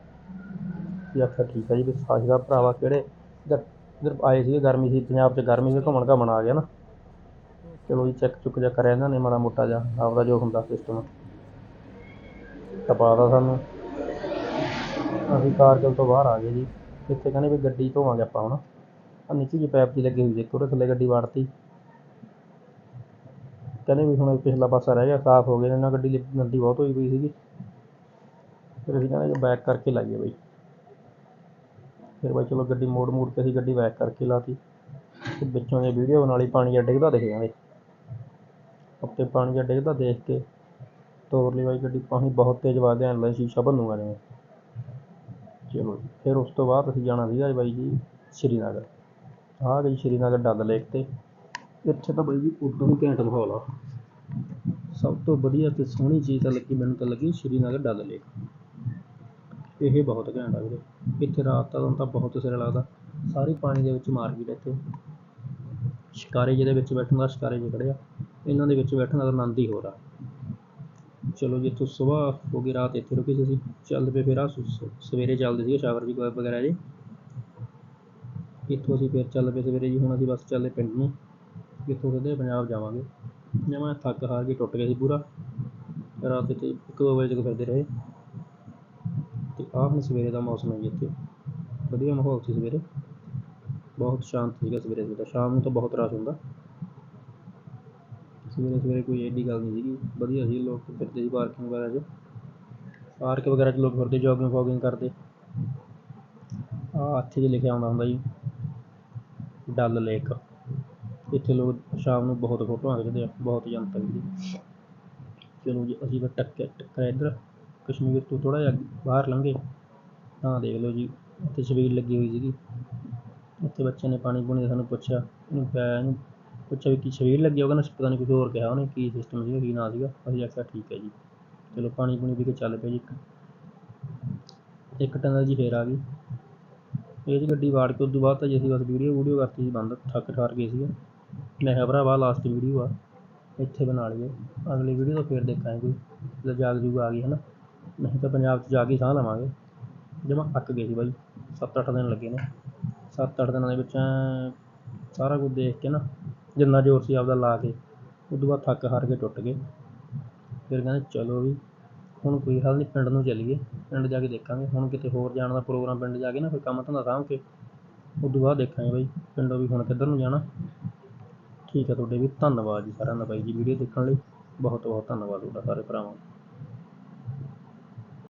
ਵੀ ਆਖਿਆ ਠੀਕ ਹੈ ਜੀ, ਵੀ ਸਾਸ਼ੀ ਭਰਾਵਾ ਕਿਹੜੇ ਇੱਧਰ ਇੱਧਰ ਆਏ ਸੀਗੇ, ਗਰਮੀ ਸੀ, ਪੰਜਾਬ 'ਚ ਗਰਮੀ ਸੀ ਘੁੰਮਣ ਘਾਮਣ ਆ ਗਿਆ ਨਾ। ਚਲੋ ਜੀ ਚੈੱਕ ਚੁੱਕ ਜਾ ਕਰਿਆ ਇਹਨਾਂ ਨੇ ਮਾੜਾ ਮੋਟਾ ਜਿਹਾ, ਆਪਦਾ ਜੋ ਹੁੰਦਾ ਸਿਸਟਮ ਟਪਾਤਾ ਸਾਨੂੰ। ਅਸੀਂ ਕਾਰਗਿਲ ਤੋਂ ਬਾਹਰ ਆ ਗਏ ਜੀ। ਇੱਥੇ ਕਹਿੰਦੇ ਵੀ ਗੱਡੀ ਧੋਵਾਂਗੇ ਆਪਾਂ ਹੁਣ। ਆ ਨਿੱਕੀ ਜਿਹੀ ਪਾਈਪ ਦੀ ਲੱਗੀ ਹੋਈ ਸੀ ਇੱਕ ਥੱਲੇ ਗੱਡੀ ਵਾੜਤੀ। ਕਹਿੰਦੇ ਵੀ ਹੁਣ ਪਿਛਲਾ ਪਾਸਾ ਰਹਿ ਗਿਆ, ਸਾਫ਼ ਹੋ ਗਿਆ, ਇਹਨਾਂ ਗੱਡੀ ਦੀ ਗੰਦੀ ਬਹੁਤ ਹੋਈ ਪਈ ਸੀਗੀ। ਫਿਰ ਅਸੀਂ ਕਹਿੰਦੇ ਬੈਕ ਕਰਕੇ ਲਾਈਏ ਬਾਈ। ਫਿਰ ਬਾਈ ਚਲੋ ਗੱਡੀ ਮੋੜ ਮੋੜ ਕੇ ਅਸੀਂ ਗੱਡੀ ਬੈਕ ਕਰਕੇ ਲਾਤੀ। ਤੇ ਵਿੱਚੋਂ ਜੇ ਵੀਡੀਓ ਨਾਲ ਹੀ ਪਾਣੀ ਜਿਹਾ ਡਿੱਗਦਾ ਦਿਖ ਜਾਂਦੇ ਉੱਤੇ ਪਾਣੀ ਜਿਹਾ ਡਿੱਗਦਾ ਦੇਖ ਕੇ ਤੋਰ ਲਈ ਬਾਈ ਗੱਡੀ, ਪਾਣੀ ਬਹੁਤ ਤੇਜ਼ ਵਗ ਗਿਆ ਐਂ ਸ਼ੀਸ਼ਾ ਭੰਨੂਗਾ ਜਿਵੇਂ। ਚਲੋ ਫਿਰ ਉਸ ਤੋਂ ਬਾਅਦ ਅਸੀਂ ਜਾਣਾ ਸੀਗਾ ਬਾਈ ਜੀ ਸ਼੍ਰੀਨਗਰ। ਆ ਗਈ ਸ਼੍ਰੀਨਗਰ ਡੱਲ ਲੇਕ ਤੇ। ਇੱਥੇ ਤਾਂ ਬਾਈ ਜੀ ਉਦੋਂ ਹੀ ਘੈਂਟ ਮਾਹੌਲ ਆ। ਸਭ ਤੋਂ ਵਧੀਆ ਤੇ ਸੋਹਣੀ ਚੀਜ਼ ਤਾਂ ਲੱਗੀ, ਮੈਨੂੰ ਤਾਂ ਲੱਗੀ ਸ਼੍ਰੀਨਗਰ ਡਲ ਲੇਕ। ਇਹ ਬਹੁਤ ਘੈਂਟ ਆ ਵੀਰੇ। ਇੱਥੇ ਰਾਤ ਦਾ ਤਾਂ ਬਹੁਤ ਸਿਰ ਲੱਗਦਾ। ਸਾਰੇ ਪਾਣੀ ਦੇ ਵਿੱਚ ਮਾਰਕੀਟ ਇੱਥੇ। ਸ਼ਿਕਾਰੇ ਜਿਹਦੇ ਵਿੱਚ ਬੈਠਣ ਦਾ ਸ਼ਿਕਾਰੇ ਜਿਹੇ ਆ। ਇਹਨਾਂ ਦੇ ਵਿੱਚ ਬੈਠਣ ਦਾ ਆਨੰਦ ਹੀ ਹੋਰ ਆ। ਚਲੋ ਜੀ, ਇੱਥੋਂ ਸਵੇਰ ਹੋ ਗਈ ਰਾਤ, ਇੱਥੇ ਰੁਕੇ ਸੀ ਅਸੀਂ। ਚੱਲ ਪਏ ਫਿਰ ਆ ਸਵੇਰੇ ਚੱਲਦੇ ਸੀਗੇ ਸ਼ਾਵਰ ਜੀ ਵਗੈਰਾ ਜੀ। ਇੱਥੋਂ ਅਸੀਂ ਫਿਰ ਚੱਲ ਪਏ ਸਵੇਰੇ ਜੀ, ਹੁਣ ਅਸੀਂ ਬਸ ਚੱਲੇ ਪਿੰਡ ਨੂੰ। ਕਿ ਇੱਥੋਂ ਸਿੱਧੇ ਪੰਜਾਬ ਜਾਵਾਂਗੇ। ਜਮਾਂ ਥੱਕ ਹਾਰ ਕੇ ਟੁੱਟ ਗਿਆ ਸੀ ਪੂਰਾ। ਰਾਤ ਇੱਥੇ ਇੱਕ ਦੋ ਵਜੇ ਤੱਕ ਫਿਰਦੇ ਰਹੇ। ਅਤੇ ਆਹ ਹੁਣ ਸਵੇਰੇ ਦਾ ਮੌਸਮ ਹੈ ਜੀ ਇੱਥੇ। ਵਧੀਆ ਮਾਹੌਲ ਸੀ ਸਵੇਰੇ। ਬਹੁਤ ਸ਼ਾਂਤ ਸੀਗਾ ਸਵੇਰੇ ਸਵੇਰੇ। ਸ਼ਾਮ ਨੂੰ ਤਾਂ ਬਹੁਤ ਰਸ਼ ਹੁੰਦਾ। ਸਵੇਰੇ ਸਵੇਰੇ ਕੋਈ ਐਡੀ ਗੱਲ ਨਹੀਂ ਸੀਗੀ। ਵਧੀਆ ਸੀ ਲੋਕ ਫਿਰਦੇ ਸੀ ਪਾਰਕਿੰਗ ਵਗੈਰਾ 'ਚ। ਪਾਰਕ ਵਗੈਰਾ 'ਚ ਲੋਕ ਫਿਰਦੇ ਜੋਗਿੰਗ ਫੋਗਿੰਗ ਕਰਦੇ। ਆਹ ਇੱਥੇ ਜੇ ਲਿਖਿਆ ਆਉਂਦਾ ਹੁੰਦਾ ਜੀ। ਡਲ ਲੇਕ। ਇੱਥੇ ਲੋਕ ਸ਼ਾਮ ਨੂੰ ਬਹੁਤ ਫੋਟੋਆਂ ਖਿੱਚਦੇ ਆ, ਬਹੁਤ ਜਨਤਾ ਹੁੰਦੀ ਚਲੋ ਜੀ, ਅਸੀਂ ਫਿਰ ਟੱਕੇ ਟੱਕਰ ਇੱਧਰ। ਕਸ਼ਮੀਰ ਤੋਂ ਥੋੜ੍ਹਾ ਜਿਹਾ ਬਾਹਰ ਲੰਘੇ, ਤਾਂ ਦੇਖ ਲਓ ਜੀ, ਉੱਥੇ ਛਬੀਲ ਲੱਗੀ ਹੋਈ ਸੀਗੀ। ਉੱਥੇ ਬੱਚਿਆਂ ਨੇ ਪਾਣੀ ਪੂਣੀ ਦਾ ਸਾਨੂੰ ਪੁੱਛਿਆ ਇਹਨੂੰ ਪਿਆਇਆ ਇਹਨੂੰ ਪੁੱਛਿਆ ਵੀ ਕੀ ਛਬੀਲ ਲੱਗੀ ਆ? ਉਹ ਕਹਿੰਦਾ ਪਤਾ ਨਹੀਂ ਕੁਝ ਹੋਰ ਕਿਹਾ ਉਹਨੇ, ਕੀ ਸਿਸਟਮ ਸੀਗਾ, ਕੀ ਨਾ ਸੀਗਾ। ਅਸੀਂ ਆਖਿਆ, ਠੀਕ ਹੈ ਜੀ। ਚਲੋ ਪਾਣੀ ਪੂਣੀ ਪੀ ਕੇ ਚੱਲ ਪਏ ਜੀ। ਇੱਕ ਇੱਕ ਟਨਲ ਜੀ ਫੇਰ ਆ ਗਈ। ਇਹ 'ਚ ਗੱਡੀ ਵਾੜ ਕੇ ਉਦੋਂ ਬਾਅਦ ਤਾਂ ਜੀ ਅਸੀਂ ਬਸ ਵੀਡੀਓ ਵੂਡੀਓ ਕਰਤੀ ਸੀ, ਬੰਦ ਥੱਕ ਠਾਰ ਗਏ ਸੀਗੇ। ਮੈਂ ਕਿਹਾ ਭਰਾਵਾ ਲਾਸਟ ਵੀਡੀਓ ਆ। ਇੱਥੇ ਬਣਾ ਲਈਏ। ਅਗਲੀ ਵੀਡੀਓ ਤਾਂ ਫੇਰ ਦੇਖਾਂਗੇ ਕੋਈ। ਜਦੋਂ ਜਾਗ ਜੂਗ ਆ ਗਈ ਹੈ ਨਾ ਨਹੀਂ ਤਾਂ ਪੰਜਾਬ 'ਚ ਜਾ ਕੇ ਸਾਹ ਲਵਾਂਗੇ। ਜਮਾ ਅੱਕ ਗਏ ਸੀ ਬਾਈ। 7-8 ਦਿਨ ਲੱਗੇ ਨੇ। 7-8 ਦਿਨਾਂ ਦੇ ਵਿੱਚ ਸਾਰਾ ਕੁਝ ਦੇਖ ਕੇ ਨਾ, ਜਿੰਨਾ ਜ਼ੋਰ ਸੀ ਆਪਦਾ ਲਾ ਕੇ, ਉਦੋਂ ਬਾਅਦ ਥੱਕ ਹਾਰ ਕੇ ਟੁੱਟ ਗਏ। ਫਿਰ ਕਹਿੰਦੇ, ਚਲੋ ਵੀ, ਹੁਣ ਕੋਈ ਹਾਲ ਨਹੀਂ, ਪਿੰਡ ਨੂੰ ਚੱਲੀਏ। ਪਿੰਡ ਜਾ ਕੇ ਦੇਖਾਂਗੇ। ਹੁਣ ਕਿਤੇ ਹੋਰ ਜਾਣ ਦਾ ਪ੍ਰੋਗਰਾਮ ਪਿੰਡ ਜਾ ਕੇ ਨਾ ਫਿਰ ਕੰਮ ਧੰਦਾ ਸਾਂਭ ਕੇ, ਉਦੋਂ ਬਾਅਦ ਦੇਖਾਂਗੇ ਬਾਈ, ਪਿੰਡੋਂ ਵੀ ਹੁਣ ਕਿੱਧਰ ਨੂੰ ਜਾਣਾ। ਠੀਕ ਹੈ ਤੁਹਾਡੇ ਵੀ ਧੰਨਵਾਦ ਜੀ ਸਾਰਿਆਂ ਦਾ ਬਾਈ ਜੀ ਵੀਡੀਓ ਦੇਖਣ ਲਈ। ਬਹੁਤ ਬਹੁਤ ਧੰਨਵਾਦ ਤੁਹਾਡਾ, ਸਾਰੇ ਭਰਾਵਾਂ ਦਾ।